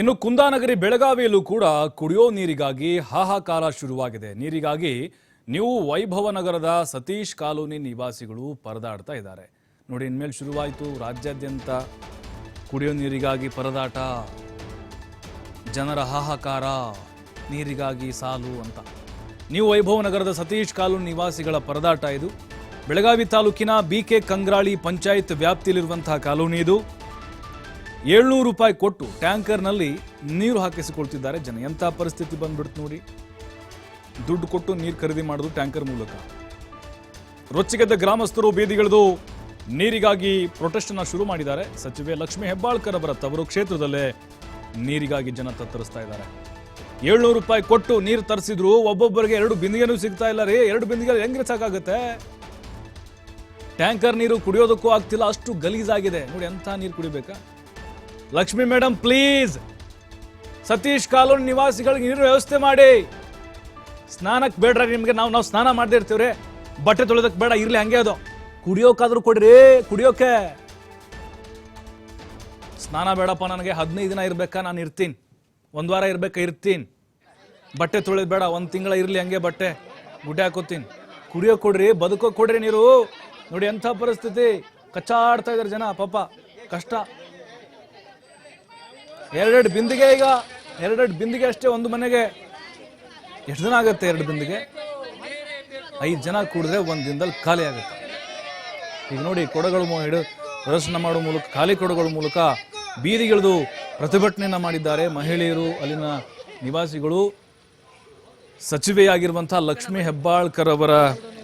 ಇನ್ನು ಕುಂದಾನಗರಿ ಬೆಳಗಾವಿಯಲ್ಲೂ ಕೂಡ ಕುಡಿಯೋ ನೀರಿಗಾಗಿ ಹಾಹಾಕಾರ ಶುರುವಾಗಿದೆ. ನೀರಿಗಾಗಿ ನೀವು ವೈಭವ ನಗರದ ಸತೀಶ್ ಕಾಲೋನಿ ನಿವಾಸಿಗಳು ಪರದಾಡ್ತಾ ಇದ್ದಾರೆ. ನೋಡಿ, ಇನ್ಮೇಲೆ ಶುರುವಾಯಿತು. ರಾಜ್ಯಾದ್ಯಂತ ಕುಡಿಯೋ ನೀರಿಗಾಗಿ ಪರದಾಟ, ಜನರ ಹಾಹಾಕಾರ, ನೀರಿಗಾಗಿ ಸಾಲು ಅಂತ. ನೀವು ವೈಭವ ನಗರದ ಸತೀಶ್ ಕಾಲೋನಿ ನಿವಾಸಿಗಳ ಪರದಾಟ ಇದು. ಬೆಳಗಾವಿ ತಾಲೂಕಿನ ಬಿ ಕೆ ಕಂಗ್ರಾಳಿ ಪಂಚಾಯತ್ ವ್ಯಾಪ್ತಿಯಲ್ಲಿರುವಂತಹ ಕಾಲೋನಿ ಇದು. ಏಳ್ನೂರು ರೂಪಾಯಿ ಕೊಟ್ಟು ಟ್ಯಾಂಕರ್ನಲ್ಲಿ ನೀರು ಹಾಕಿಸಿಕೊಳ್ತಿದ್ದಾರೆ ಜನ. ಎಂಥ ಪರಿಸ್ಥಿತಿ ಬಂದ್ಬಿಡ್ತು ನೋಡಿ. ದುಡ್ಡು ಕೊಟ್ಟು ನೀರು ಖರೀದಿ ಮಾಡೋದು ಟ್ಯಾಂಕರ್ ಮೂಲಕ. ರೊಚ್ಚಿಗೆದ್ದ ಗ್ರಾಮಸ್ಥರು ಬೀದಿಗಿಳಿದು ನೀರಿಗಾಗಿ ಪ್ರೊಟೆಸ್ಟ್ ಶುರು ಮಾಡಿದ್ದಾರೆ. ಸಚಿವೆ ಲಕ್ಷ್ಮಿ ಹೆಬ್ಬಾಳ್ಕರ್ ಅವರ ತವರು ಕ್ಷೇತ್ರದಲ್ಲೇ ನೀರಿಗಾಗಿ ಜನ ತತ್ತರಿಸ್ತಾ ಇದ್ದಾರೆ. ಏಳ್ನೂರು ರೂಪಾಯಿ ಕೊಟ್ಟು ನೀರು ತರಿಸಿದ್ರು ಒಬ್ಬೊಬ್ಬರಿಗೆ ಎರಡು ಬಿಂದಿಗೆನೂ ಸಿಗ್ತಾ ಇಲ್ಲ ರೀ. ಎರಡು ಬಿಂದಿಗೆ ಹೆಂಗ್ರೆ ಸಾಕಾಗುತ್ತೆ ಟ್ಯಾಂಕರ್ ನೀರು ಕುಡಿಯೋದಕ್ಕೂ ಆಗ್ತಿಲ್ಲ, ಅಷ್ಟು ಗಲೀಜಾಗಿದೆ. ನೋಡಿ ಎಂಥ ನೀರು ಕುಡಿಬೇಕಾ? Lakshmi madam please Satish colony ನಿವಾಸಿಗಳಿಗೆ ನೀರು ವ್ಯವಸ್ಥೆ ಮಾಡಿ. ಸ್ನಾನಕ್ಕೆ ಬೇಡ್ರ, ನಿಮಗೆ ನಾವು ನಾವು ಸ್ನಾನ ಮಾಡದೇ ಬಟ್ಟೆ ತೊಳೆದಕ್ಕೆ ಬೇಡ, ಇರಲಿ, ಹಂಗೆ ಅದು. ಕುಡಿಯೋಕಾದ್ರೂ ಕೊಡ್ರಿ ಕುಡಿಯೋಕೆ. ಸ್ನಾನ ಬೇಡಪ್ಪ, ನನಗೆ ಹದಿನೈದು ದಿನ ಇರ್ಬೇಕಾ, ನಾನು ಇರ್ತೀನಿ. ಒಂದು ವಾರ ಇರ್ಬೇಕಾ, ಇರ್ತೀನಿ. ಬಟ್ಟೆ ತೊಳೆದ್ ಬೇಡ, ಒಂದು ತಿಂಗಳ ಇರ್ಲಿ, ಹಂಗೆ ಬಟ್ಟೆ. ಗುಡ್ಡೆ ಹಾಕೋತೀನಿ. ಕುಡಿಯೋ ಕೊಡ್ರಿ, ಬದುಕೋ ಕೊಡ್ರಿ ನೀರು. ನೋಡಿ, ಎಂಥ ಪರಿಸ್ಥಿತಿ. ಕಚ್ಚಾಡ್ತಾ ಇದ್ದಾರೆ ಜನ, ಪಾಪ. ಕಷ್ಟ. ಎರಡೆರಡು ಬಿಂದಿಗೆ ಈಗ, ಎರಡೆರಡು ಬಿಂದಿಗೆ ಅಷ್ಟೇ ಒಂದು ಮನೆಗೆ ಎಷ್ಟು ದಿನ ಆಗುತ್ತೆ ಎರಡು ಬಿಂದಿಗೆ? ಐದು ಜನ ಕೂಡಿದ್ರೆ ಒಂದು ದಿನದಲ್ಲಿ ಖಾಲಿ ಆಗುತ್ತೆ. ಈಗ ನೋಡಿ, ಕೊಡಗಳು ಹಿಡಿದು ಹಿಡು ಪ್ರದರ್ಶನ ಮಾಡುವ ಮೂಲಕ, ಖಾಲಿ ಕೊಡಗಳ ಮೂಲಕ ಬೀದಿಗಿಳಿದು ಪ್ರತಿಭಟನೆಯನ್ನು ಮಾಡಿದ್ದಾರೆ ಮಹಿಳೆಯರು. ಅಲ್ಲಿನ ನಿವಾಸಿಗಳು ಸಚಿವೆಯಾಗಿರುವಂಥ ಲಕ್ಷ್ಮೀ ಹೆಬ್ಬಾಳ್ಕರ್ ಅವರ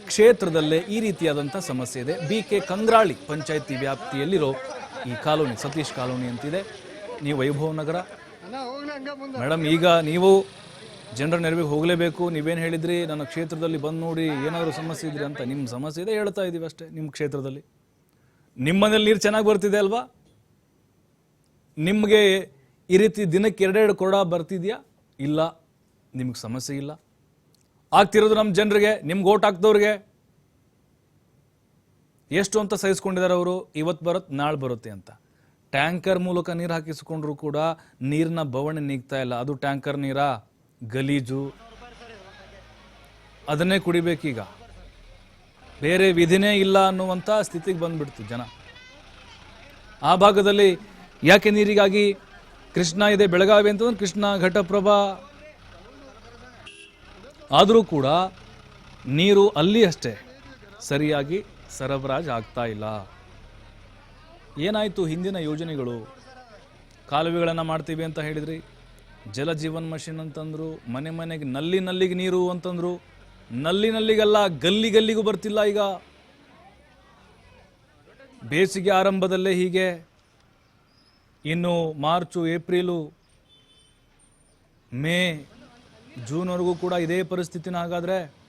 ಕ್ಷೇತ್ರದಲ್ಲೇ ಈ ರೀತಿಯಾದಂಥ ಸಮಸ್ಯೆ ಇದೆ. ಬಿ ಕೆ ಕಂಗ್ರಾಳಿ ಪಂಚಾಯತಿ ವ್ಯಾಪ್ತಿಯಲ್ಲಿರೋ ಈ ಕಾಲೋನಿ, ಸತೀಶ್ ಕಾಲೋನಿ ಅಂತಿದೆ. ನೀವು ವೈಭವ ನಗರ? ಮೇಡಮ್ ಈಗ ನೀವು ಜನರ ನೆರವಿಗೆ ಹೋಗಲೇಬೇಕು. ನೀವೇನು ಹೇಳಿದ್ರಿ ನನ್ನ ಕ್ಷೇತ್ರದಲ್ಲಿ ಬಂದು ನೋಡಿ ಏನಾದರೂ ಸಮಸ್ಯೆ ಇದ್ರಿ ಅಂತ. ನಿಮ್ಮ ಸಮಸ್ಯೆ ಇದೆ ಹೇಳ್ತಾ ಇದ್ದೀವಿ ಅಷ್ಟೇ ನಿಮ್ಮ ಕ್ಷೇತ್ರದಲ್ಲಿ. ನಿಮ್ಮ ಮನೇಲಿ ನೀರು ಚೆನ್ನಾಗಿ ಬರ್ತಿದೆ ಅಲ್ವಾ? ನಿಮಗೆ ಈ ರೀತಿ ದಿನಕ್ಕೆ ಎರಡೆರಡು ಕೊಡ ಬರ್ತಿದೆಯಾ? ಇಲ್ಲ. ನಿಮಗೆ ಸಮಸ್ಯೆ ಇಲ್ಲ. ಆಗ್ತಿರೋದು ನಮ್ಮ ಜನರಿಗೆ ನಿಮ್ಗೆ ಓಟ್ ಹಾಕ್ದವ್ರಿಗೆ. ಎಷ್ಟು ಅಂತ ಸಹಿಸ್ಕೊಂಡಿದ್ದಾರೆ ಅವರು? ಇವತ್ತು ಬರುತ್ತೆ ನಾಳೆ ಬರುತ್ತೆ ಅಂತ. ಟ್ಯಾಂಕರ್ ಮೂಲಕ ನೀರು ಹಾಕಿಸಿಕೊಂಡ್ರೂ ಕೂಡ ನೀರಿನ ಬವಣೆ ನೀಗ್ತಾ ಇಲ್ಲ. ಅದು ಟ್ಯಾಂಕರ್ ನೀರ? ಗಲೀಜು? ಅದನ್ನೇ ಕುಡಿಬೇಕೀಗ. ಬೇರೆ ವಿಧಿನೇ ಇಲ್ಲ ಅನ್ನುವಂಥ ಸ್ಥಿತಿಗೆ ಬಂದ್ಬಿಡ್ತು ಜನ. ಆ ಭಾಗದಲ್ಲಿ ಯಾಕೆ ನೀರಿಗಾಗಿ ಕೃಷ್ಣ ಇದೆ? ಬೆಳಗಾವಿ ಅಂತಂದ್ರೆ ಕೃಷ್ಣ ಘಟಪ್ರಭಾ. ಆದರೂ ಕೂಡ ನೀರು ಅಲ್ಲಿ ಅಷ್ಟೇ. ಸರಿಯಾಗಿ ಸರಬರಾಜು ಆಗ್ತಾ ಇಲ್ಲ. ಏನಾಯಿತು ಹಿಂದಿನ ಯೋಜನೆಗಳು? ಕಾಲುವೆಗಳನ್ನು ಮಾಡ್ತೀವಿ ಅಂತ ಹೇಳಿದ್ರಿ. ಜಲ ಜೀವನ್ ಮಷಿನ್ ಅಂತಂದರು, ಮನೆ ಮನೆಗೆ ನಲ್ಲಿ ನಲ್ಲಿಗೆ ನೀರು ಅಂತಂದರು, ನಲ್ಲಿ ನಲ್ಲಿಗೆಲ್ಲ ಗಲ್ಲಿ ಗಲ್ಲಿಗೂ ಬರ್ತಿಲ್ಲ ಈಗ. ಬೇಸಿಗೆ ಆರಂಭದಲ್ಲೇ ಹೀಗೆ. ಇನ್ನು ಮಾರ್ಚು, ಏಪ್ರಿಲು, ಮೇ, ಜೂನ್ವರೆಗೂ ಕೂಡ ಇದೇ ಪರಿಸ್ಥಿತಿನ ಹಾಗಾದ್ರೆ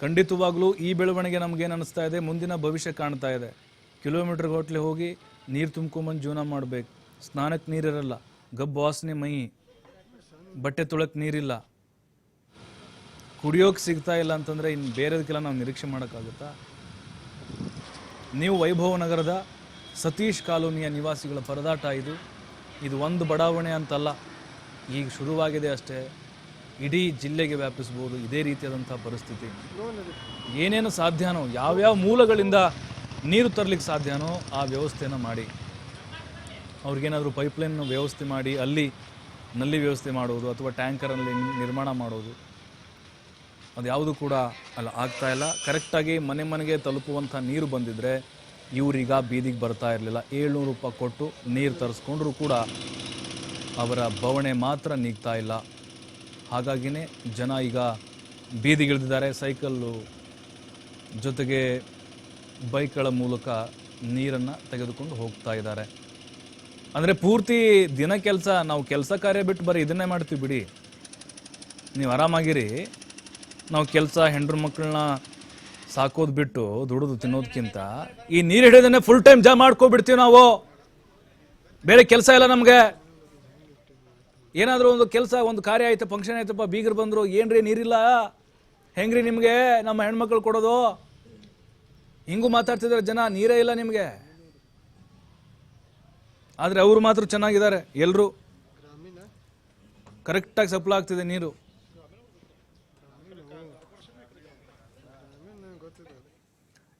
ಖಂಡಿತವಾಗ್ಲೂ ಈ ಬೆಳವಣಿಗೆ ನಮಗೇನು ಅನಿಸ್ತಾ ಇದೆ? ಮುಂದಿನ ಭವಿಷ್ಯ ಕಾಣ್ತಾ ಇದೆ. ಕಿಲೋಮೀಟರ್ ಹೋಟ್ಲೆ ಹೋಗಿ ನೀರು ತುಂಬ್ಕೊಂಬಂದು ಜೀವನ ಮಾಡಬೇಕು. ಸ್ನಾನಕ್ಕೆ ನೀರಿರಲ್ಲ. ಗಬ್ಬು ವಾಸನೆ ಮೈ. ಬಟ್ಟೆ ತೊಳಕ್ಕೆ ನೀರಿಲ್ಲ. ಕುಡಿಯೋಕೆ ಸಿಗ್ತಾ ಇಲ್ಲ ಅಂತಂದರೆ ಇನ್ನು ಬೇರೆದಕ್ಕೆಲ್ಲ ನಾವು ನಿರೀಕ್ಷೆ ಮಾಡೋಕ್ಕಾಗುತ್ತಾ? ನೀವು ವೈಭವ ನಗರದ ಸತೀಶ್ ಕಾಲೋನಿಯ ನಿವಾಸಿಗಳ ಪರದಾಟ ಇದು. ಇದು ಒಂದು ಬಡಾವಣೆ ಅಂತಲ್ಲ. ಈಗ ಶುರುವಾಗಿದೆ ಅಷ್ಟೇ. ಇಡೀ ಜಿಲ್ಲೆಗೆ ವ್ಯಾಪಿಸ್ಬೋದು ಇದೇ ರೀತಿಯಾದಂಥ ಪರಿಸ್ಥಿತಿ. ಏನೇನು ಸಾಧ್ಯನೋ ಯಾವ್ಯಾವ ಮೂಲಗಳಿಂದ ನೀರು ತರಲಿಕ್ಕೆ ಸಾಧ್ಯನೋ ಆ ವ್ಯವಸ್ಥೆಯನ್ನು ಮಾಡಿ. ಅವ್ರಿಗೇನಾದರೂ ಪೈಪ್ಲೈನ್ ವ್ಯವಸ್ಥೆ ಮಾಡಿ ಅಲ್ಲಿ ನಲ್ಲಿ ವ್ಯವಸ್ಥೆ ಮಾಡೋದು ಅಥವಾ ಟ್ಯಾಂಕರಲ್ಲಿ ನಿರ್ಮಾಣ ಮಾಡೋದು ಅದು ಯಾವುದು ಕೂಡ ಅಲ್ಲ ಆಗ್ತಾ ಇಲ್ಲ. ಕರೆಕ್ಟಾಗಿ ಮನೆ ಮನೆಗೆ ತಲುಪುವಂಥ ನೀರು ಬಂದಿದ್ದರೆ ಇವರೀಗ ಬೀದಿಗೆ ಬರ್ತಾ ಇರಲಿಲ್ಲ. ಏಳ್ನೂರು ರೂಪಾಯಿ ಕೊಟ್ಟು ನೀರು ತರಿಸ್ಕೊಂಡ್ರೂ ಕೂಡ ಅವರ ಬವಣೆ ಮಾತ್ರ ನೀಗ್ತಾ ಇಲ್ಲ. ಹಾಗಾಗಿನೇ ಜನ ಈಗ ಬೀದಿಗಿಳಿದಿದ್ದಾರೆ. ಸೈಕಲ್ಲು ಜೊತೆಗೆ ಬೈಕ್ಗಳ ಮೂಲಕ ನೀರನ್ನು ತೆಗೆದುಕೊಂಡು ಹೋಗ್ತಾ ಇದ್ದಾರೆ. ಅಂದರೆ ಪೂರ್ತಿ ದಿನ ಕೆಲಸ, ನಾವು ಕೆಲಸ ಕಾರ್ಯ ಬಿಟ್ಟು ಬರೀ ಇದನ್ನೇ ಮಾಡ್ತೀವಿ ಬಿಡಿ. ನೀವು ಆರಾಮಾಗಿರಿ. ನಾವು ಕೆಲಸ ಹೆಂಡ್ರು ಮಕ್ಕಳನ್ನ ಸಾಕೋದು ಬಿಟ್ಟು ದುಡಿದು ತಿನ್ನೋದಕ್ಕಿಂತ ಈ ನೀರು ಹಿಡಿಯೋದನ್ನೇ ಫುಲ್ ಟೈಮ್ ಜಾ ಮಾಡ್ಕೊಬಿಡ್ತೀವಿ ನಾವು. ಬೇರೆ ಕೆಲಸ ಇಲ್ಲ ನಮಗೆ. ಏನಾದರೂ ಒಂದು ಕೆಲಸ, ಒಂದು ಕಾರ್ಯ ಆಯಿತು ಫಂಕ್ಷನ್ ಆಯ್ತಪ್ಪ, ಬೀಗರು ಬಂದರು, ಏನ್ರಿ ನೀರಿಲ್ಲ? ಹೆಂಗ್ರಿ ನಿಮಗೆ? ನಮ್ಮ ಹೆಣ್ಮಕ್ಳು ಕೊಡೋದು? ಹಿಂಗೂ ಮಾತಾಡ್ತಿದ್ದಾರೆ ಜನ, ನೀರೇ ಇಲ್ಲ ನಿಮಗೆ. ಆದರೆ ಅವರು ಮಾತ್ರ ಚೆನ್ನಾಗಿದ್ದಾರೆ ಎಲ್ಲರೂ ಕರೆಕ್ಟಾಗಿ ಸಪ್ಲೈ ಆಗ್ತಿದೆ ನೀರು.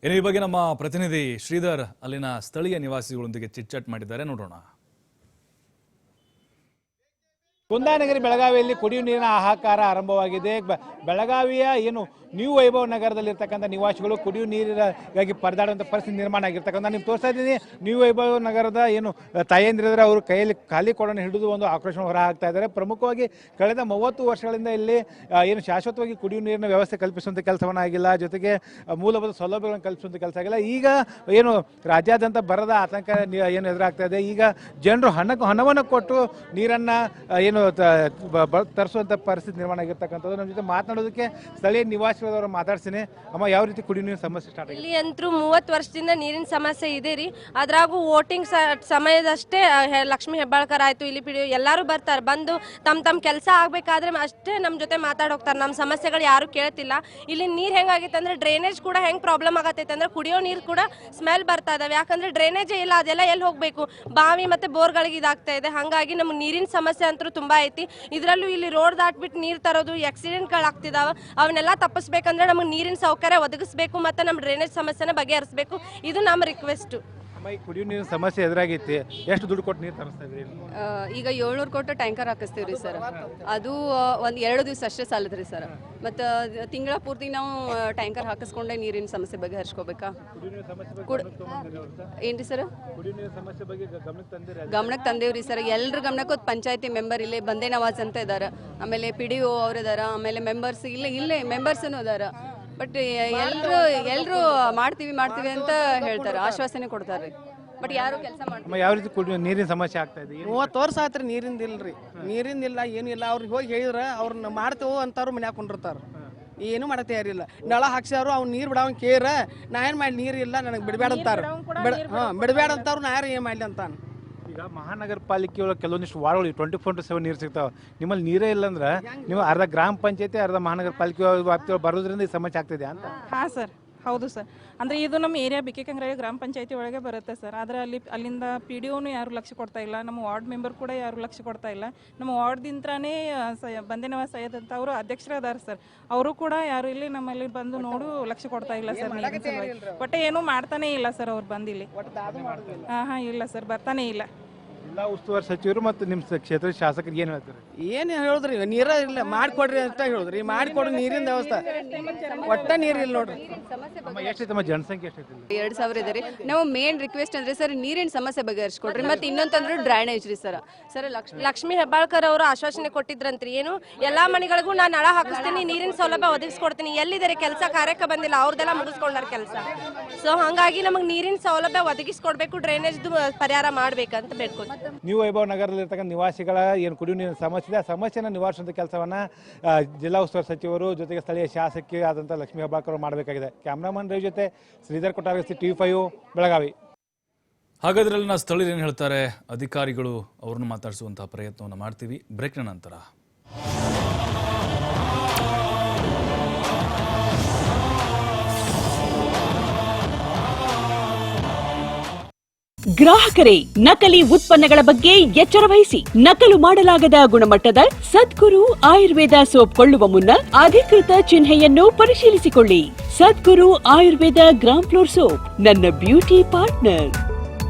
ಏನೇ ಈ ಬಗ್ಗೆ ನಮ್ಮ ಪ್ರತಿನಿಧಿ ಶ್ರೀಧರ್, ಅಲ್ಲಿನ ಸ್ಥಳೀಯ ನಿವಾಸಿಗಳೊಂದಿಗೆ ಚಿಟ್ಚಾಟ್ ಮಾಡಿದ್ದಾರೆ. ನೋಡೋಣ. ಕುಂದಾನಗರಿ ಬೆಳಗಾವಿಯಲ್ಲಿ ಕುಡಿಯುವ ನೀರಿನ ಹಾಹಾಕಾರ ಆರಂಭವಾಗಿದೆ. ಬೆಳಗಾವಿಯ ಏನು ನ್ಯೂ ವೈಭವ ನಗರದಲ್ಲಿರ್ತಕ್ಕಂಥ ನಿವಾಸಿಗಳು ಕುಡಿಯುವ ನೀರಿಗಾಗಿ ಪರದಾಡುವಂಥ ಪರಿಸ್ಥಿತಿ ನಿರ್ಮಾಣ ಆಗಿರ್ತಕ್ಕಂಥ ನಿಮ್ಗೆ ತೋರಿಸ್ತಾ ಇದ್ದೀನಿ. ನ್ಯೂ ವೈಭವ ನಗರದ ಏನು ತಾಯಂದ್ರಿದ್ರೆ ಅವರು ಕೈಯಲ್ಲಿ ಖಾಲಿ ಕೊಡೋಣ ಹಿಡಿದು ಒಂದು ಆಕ್ರೋಶ ಹೊರ ಹಾಕ್ತಾ ಇದ್ದಾರೆ. ಪ್ರಮುಖವಾಗಿ ಕಳೆದ ಮೂವತ್ತು ವರ್ಷಗಳಿಂದ ಇಲ್ಲಿ ಏನು ಶಾಶ್ವತವಾಗಿ ಕುಡಿಯುವ ನೀರಿನ ವ್ಯವಸ್ಥೆ ಕಲ್ಪಿಸುವಂಥ ಕೆಲಸವನ್ನ ಆಗಿಲ್ಲ. ಜೊತೆಗೆ ಮೂಲಭೂತ ಸೌಲಭ್ಯಗಳನ್ನು ಕಲ್ಪಿಸುವಂಥ ಕೆಲಸ ಆಗಿಲ್ಲ. ಈಗ ಏನು ರಾಜ್ಯಾದ್ಯಂತ ಬರದ ಆತಂಕ ಏನು ಎದುರಾಗ್ತಾ ಇದೆ. ಈಗ ಜನರು ಹಣಕ್ಕೆ ಹಣವನ್ನು ಕೊಟ್ಟು ನೀರನ್ನು ಏನು ಬ- ತರಿಸುವಂಥ ಪರಿಸ್ಥಿತಿ ನಿರ್ಮಾಣ ಆಗಿರ್ತಕ್ಕಂಥದ್ದು. ನಮ್ಮ ಜೊತೆ ಮಾತನಾಡೋದಕ್ಕೆ ಸ್ಥಳೀಯ ನಿವಾಸಿಗಳವರು ಮಾತಾಡ್ತೀನಿ ಅಮ್ಮ, ಯಾವ ರೀತಿ ಕುಡಿಯುವ ನೀರಿನ ಸಮಸ್ಯೆ ಸ್ಟಾರ್ಟ್ ಇಲ್ಲಿ ಅಂತೂ ಮೂವತ್ತು ವರ್ಷದಿಂದ ನೀರಿನ ಸಮಸ್ಯೆ ಇದೆ ರೀ. ಅದ್ರಾಗೂ ವೋಟಿಂಗ್ ಸಮಯದಷ್ಟೇ ಹೆ- ಲಕ್ಷ್ಮೀ ಹೆಬ್ಬಾಳ್ಕರ್ ಆಯಿತು, ಇಲ್ಲಿ ಪಿಡಿ, ಎಲ್ಲರೂ ಬರ್ತಾರೆ. ಬಂದು ತಮ್ಮ ತಮ್ಮ ಕೆಲಸ ಆಗಬೇಕಾದ್ರೆ ಅಷ್ಟೇ ನಮ್ಮ ಜೊತೆ ಮಾತಾಡ್ ಹೋಗ್ತಾರೆ. ನಮ್ಮ ಸಮಸ್ಯೆಗಳು ಯಾರು ಕೇಳ್ತಿಲ್ಲ. ಇಲ್ಲಿ ನೀರು ಹೆಂಗಾಗೈತೆ ಅಂದ್ರೆ ಡ್ರೈನೇಜ್ ಕೂಡ ಹೆಂಗೆ ಪ್ರಾಬ್ಲಮ್ ಆಗತ್ತೈತೆ ಅಂದ್ರೆ ಕುಡಿಯೋ ನೀರು ಕೂಡ ಸ್ಮೆಲ್ ಬರ್ತಾ ಇದಾವೆ. ಯಾಕಂದ್ರೆ ಡ್ರೈನೇಜೇ ಇಲ್ಲ, ಅದೆಲ್ಲ ಎಲ್ಲಿ ಹೋಗಬೇಕು? ಬಾವಿ ಮತ್ತೆ ಬೋರ್ಗಳಿಗೆ ಇದಾಗ್ತಾ ಇದೆ. ಹಾಗಾಗಿ ನಮ್ಗೆ ನೀರಿನ ಸಮಸ್ಯೆ ಅಂತೂ ತುಂಬಾ ಐತಿ. ಇದರಲ್ಲೂ ಇಲ್ಲಿ ರೋಡ್ ದಾಟ್ಬಿಟ್ಟು ನೀರು ತರೋದು ಆಕ್ಸಿಡೆಂಟ್ಗಳು ಆಗ್ತಿದಾವ ಅವನ್ನೆಲ್ಲ ತಪ್ಪಿಸ್ಬೇಕಂದ್ರೆ ನಮಗೆ ನೀರಿನ ಸೌಕರ್ಯ ಒದಗಿಸ್ಬೇಕು ಮತ್ತೆ ನಮ್ಮ ಡ್ರೈನೇಜ್ ಸಮಸ್ಯೆನ ಬಗೆಹರಿಸಬೇಕು. ಇದು ನಮ್ಮ ರಿಕ್ವೆಸ್ಟ್ ಅಮ್ಮ ಈ ಕುಡಿಯುವ ನೀರಿನ ಸಮಸ್ಯೆ ಎಷ್ಟು ದುಡ್ಡು ಕೊಟ್ಟು ನೀರು ತರಿಸ್ತಾ ಇದ್ರಿ ಆ, ಈಗ ಏಳ್ನೂರು ಕೊಟ್ಟು ಟ್ಯಾಂಕರ್ ಹಾಕಿಸ್ತೀವಿ ರೀ ಸರ್. ಅದು ಒಂದು ಎರಡು ದಿವಸ ಅಷ್ಟೇ ಸಾಲದ್ರಿ ಸರ್. ಮತ್ತು ತಿಂಗಳ ಪೂರ್ತಿ ನಾವು ಟ್ಯಾಂಕರ್ ಹಾಕಿಸ್ಕೊಂಡೆ ನೀರಿನ ಸಮಸ್ಯೆ ನೀರಿನ ಬಗ್ಗೆ ಕುಡ್- ಗಮನಕ್ಕೆ ತೊಗೊಂಬಂದಿರಿ ಅವ್ರು? ಏನ್ರಿ ಸರ್? ಕುಡಿಯುವ ನೀರಿನ ಸಮಸ್ಯೆ ಬಗ್ಗೆ ಗ- ಗಮನಕ್ಕೆ ತಂದಿರಿ ಗಮನಕ್ಕೆ ತಂದೇವ್ರಿ ಸರ್. ಎಲ್ರ ಗಮನಕ್ಕೆ ಪಂಚಾಯತಿ ಮೆಂಬರ್ ಇಲ್ಲೇ ಬಂದೇ ನವಾಜ್ ಅಂತ ಇದ್ದಾರೆ ಆಮೇಲೆ ಪಿ ಡಿ ಒ ಅವ್ರು ಇದಾರ. ಆಮೇಲೆ ಮೆಂಬರ್ಸ್ ಇಲ್ಲೇ ಇಲ್ಲೇ ಮೆಂಬರ್ಸೂ ಇದಾರ. ಬಟ್ ಎಲ್ಲರೂ ಎಲ್ಲರೂ ಮಾಡ್ತೀವಿ ಮಾಡ್ತೀವಿ ಅಂತ ಹೇಳ್ತಾರೆ ಆಶ್ವಾಸನೆ ಕೊಡ್ತಾರೆ. ಬಟ್ ಯಾರು ಕೆಲಸ ಮಾಡ್ತಾರೆ ಅಮ್ಮ ಯಾವ ರೀತಿ ನೀರಿನ ಸಮಸ್ಯೆ ಆಗ್ತಾ ಇದೆ? ಏನು ಮೂವತ್ತು ವರ್ಷ ಆತ್ರಿ ನೀರಿಂದ ಇಲ್ರಿ. ನೀರಿಂದ ಇಲ್ಲ ಏನಿಲ್ಲ ಅವ್ರಿಗೆ ಹೋಗಿ ಹೇಳಿದ್ರ ಅವ್ರನ್ನ ಮಾಡ್ತೇವೆ ಅಂತಾರು ಮನ್ಯಾಗ ಕುಂಡಿರ್ತಾರ ಏನು ಮಾಡಕ್ ತಯಾರಿಲ್ಲ. ನಳ ಹಾಕ್ಸ್ಯಾರು ಅವ್ನು ನೀರು ಬಿಡವ್ ಕೇರ ನಾ ಏನು ಮಾಡಿ ನೀರು ಇಲ್ಲ ನನಗೆ ಬಿಡಬೇಡ ಅಂತಾರ. ಬಿಡ ಹಾಂ ಬಿಡಬೇಡ ಅಂತಾರು ನಾ ಯಾರು ಏನು ಮಾಡಲಿ? ಅಂತಾನ. ಈಗ ಮಹಾನಗರ ಪಾಲಿಕೆ ಒಳಗೆ ಕೆಲವೊಂದಿಷ್ಟು ವಾರ್ಡ್ಗಳು ಟ್ವೆಂಟಿ ಫೋರ್ ಟು ಸೆವೆನ್ ನೀರು ಸಿಗ್ತಾವೆ. ನಿಮ್ಮಲ್ಲಿ ನೀರೇ ಇಲ್ಲ ಅಂದ್ರೆ ನೀವು ಅರ್ಧ ಗ್ರಾಮ ಪಂಚಾಯತಿ ಅರ್ಧ ಮಹಾನಗರ ಪಾಲಿಕೆ ವ್ಯಾಪ್ತಿ ಬರೋದ್ರಿಂದ ಈ ಸಮಸ್ಯೆ ಆಗ್ತಿದೆ ಅಂತ? ಹಾಂ ಸರ್ ಹೌದು ಸರ್. ಅಂದರೆ ಇದು ನಮ್ಮ ಏರಿಯಾ ಬಿಕೆಕಂಗ್ರೆ ಗ್ರಾಮ ಪಂಚಾಯತಿ ಒಳಗೆ ಬರುತ್ತೆ ಸರ್. ಆದರೆ ಅಲ್ಲಿ ಅಲ್ಲಿಂದ ಪಿ ಡಿ ಓನು ಯಾರು ಲಕ್ಷ್ಯ ಕೊಡ್ತಾ ಇಲ್ಲ ನಮ್ಮ ವಾರ್ಡ್ ಮೆಂಬರ್ ಕೂಡ ಯಾರು ಲಕ್ಷ್ಯ ಕೊಡ್ತಾ ಇಲ್ಲ. ನಮ್ಮ ವಾರ್ಡ್ದಿಂತ್ರನೇ ಬಂದೇನವ ಸೈಯದ್ ಅಂತ ಅವರು ಅಧ್ಯಕ್ಷರಾದಾರೆ ಸರ್. ಅವರು ಕೂಡ ಯಾರು ಇಲ್ಲಿ ನಮ್ಮಲ್ಲಿ ಬಂದು ನೋಡು ಲಕ್ಷ್ಯ ಕೊಡ್ತಾ ಇಲ್ಲ ಸರ್ ನೀರಿನ ಸಲುವಾಗಿ. ಒಟ್ಟೆ ಏನೂ ಮಾಡ್ತಾನೇ ಇಲ್ಲ ಸರ್ ಅವ್ರು ಬಂದಿಲ್ಲಿ. ಹಾಂ ಹಾಂ ಇಲ್ಲ ಸರ್ ಬರ್ತಾನೆ ಇಲ್ಲ. ಜಿಲ್ಲಾ ಉಸ್ತುವಾರಿ ಸಚಿವರು ಮತ್ತು ನಿಮ್ಮ ಕ್ಷೇತ್ರದ ಶಾಸಕರಿಗೆ ಏನು ಹೇಳ್ತಾರೆ? ಏನು ಹೇಳಿದ್ರಿ ನೀರ ಇಲ್ಲ ಮಾಡಿಕೊಡ್ರಿ ಅಂತ ಹೇಳಿದ್ರಿ. ಮಾಡಿಕೊಡ್ರಿ ನೀರಿನ ವ್ಯವಸ್ಥೆ. ಒಟ್ಟ ನೀರಿಲ್ಲ ಇಲ್ಲ ನೋಡ್ರಿ. ಅಮ್ಮ ಎಷ್ಟೈತೆ ಅಮ್ಮ? ಜನಸಂಖ್ಯೆ ಎಷ್ಟೈತೆ ಇಲ್ಲಿ? ಎರಡು ಸಾವಿರ ಇದೆ ರೀ. ನಾವು ಮೇನ್ ರಿಕ್ವೆಸ್ಟ್ ಅಂದ್ರೆ ಸರ್ ನೀರಿನ ಸಮಸ್ಯೆ ಬಗೆಹರಿಸ್ಕೊಡ್ರಿ. ಮತ್ತೆ ಇನ್ನೊಂದಂದ್ರೆ ಡ್ರೈನೇಜ್ ರೀ ಸರ್. ಸರ್ ಲಕ್ಷ್ಮಿ ಲಕ್ಷ್ಮೀ ಹೆಬ್ಬಾಳ್ಕರ್ ಅವರು ಆಶ್ವಾಸನೆ ಕೊಟ್ಟಿದ್ರಂತ್ರಿ. ಏನು? ಎಲ್ಲಾ ಮನೆಗಳಿಗೂ ನಾನು ನಳ ಹಾಕಿಸ್ತೀನಿ ನೀರಿನ ಸೌಲಭ್ಯ ಒದಗಿಸ್ಕೊಡ್ತೀನಿ. ಎಲ್ಲಿದ್ದಾರೆ ಕೆಲಸ? ಕಾರ್ಯಕ್ಕೆ ಬಂದಿಲ್ಲ. ಅವ್ರದೆಲ್ಲ ಮುಗಿಸ್ಕೊಂಡಾರ ಕೆಲಸ. ಸೊ ಹಂಗಾಗಿ ನಮಗೆ ನೀರಿನ ಸೌಲಭ್ಯ ಒದಗಿಸ್ಕೊಡ್ಬೇಕು ಡ್ರೈನೇಜ್ ಪರಿಹಾರ ಮಾಡ್ಬೇಕಂತ ಬೇಡ್ಕೊತೀನಿ ನ್ಯೂ ವೈಭವ್ ನಗರದಲ್ಲಿರ್ತಕ್ಕಂಥ ನಿವಾಸಿಗಳ ಏನು ಕುಡಿಯುವ ನೀರಿನ ಸಮಸ್ಯೆ ಇದೆ. ಆ ಸಮಸ್ಯೆನ ನಿವಾರಿಸುವಂಥ ಕೆಲಸವನ್ನು ಜಿಲ್ಲಾ ಉಸ್ತುವಾರಿ ಸಚಿವರು ಜೊತೆಗೆ ಸ್ಥಳೀಯ ಶಾಸಕಿ ಆದಂಥ ಲಕ್ಷ್ಮೀ ಅವರು ಮಾಡಬೇಕಾಗಿದೆ. ಕ್ಯಾಮ್ರಾಮನ್ ರವಿ ಜೊತೆ ಶ್ರೀಧರ್ ಕೊಟ್ಟಾರಸ್ತಿ ಟಿ ಫೈವ್ ಬೆಳಗಾವಿ. ಹಾಗಾದ್ರೆ ಅಲ್ಲಿನ ಸ್ಥಳೀಯರು ಏನು ಹೇಳ್ತಾರೆ? ಅಧಿಕಾರಿಗಳು ಅವ್ರನ್ನ ಮಾತಾಡಿಸುವಂತಹ ಪ್ರಯತ್ನವನ್ನು ಮಾಡ್ತೀವಿ. ಬ್ರೇಕ್ನ ನಂತರ. ಗ್ರಾಹಕರೇ ನಕಲಿ ಉತ್ಪನ್ನಗಳ ಬಗ್ಗೆ ಎಚ್ಚರ ವಹಿಸಿ. ನಕಲು ಮಾಡಲಾಗದ ಗುಣಮಟ್ಟದ ಸದ್ಗುರು ಆಯುರ್ವೇದ ಸೋಪ್ ಕೊಳ್ಳುವ ಮುನ್ನ ಅಧಿಕೃತ ಚಿಹ್ನೆಯನ್ನು ಪರಿಶೀಲಿಸಿಕೊಳ್ಳಿ. Sadguru Ayurveda gram flour soap ನನ್ನ ಬ್ಯೂಟಿ ಪಾರ್ಟ್ನರ್.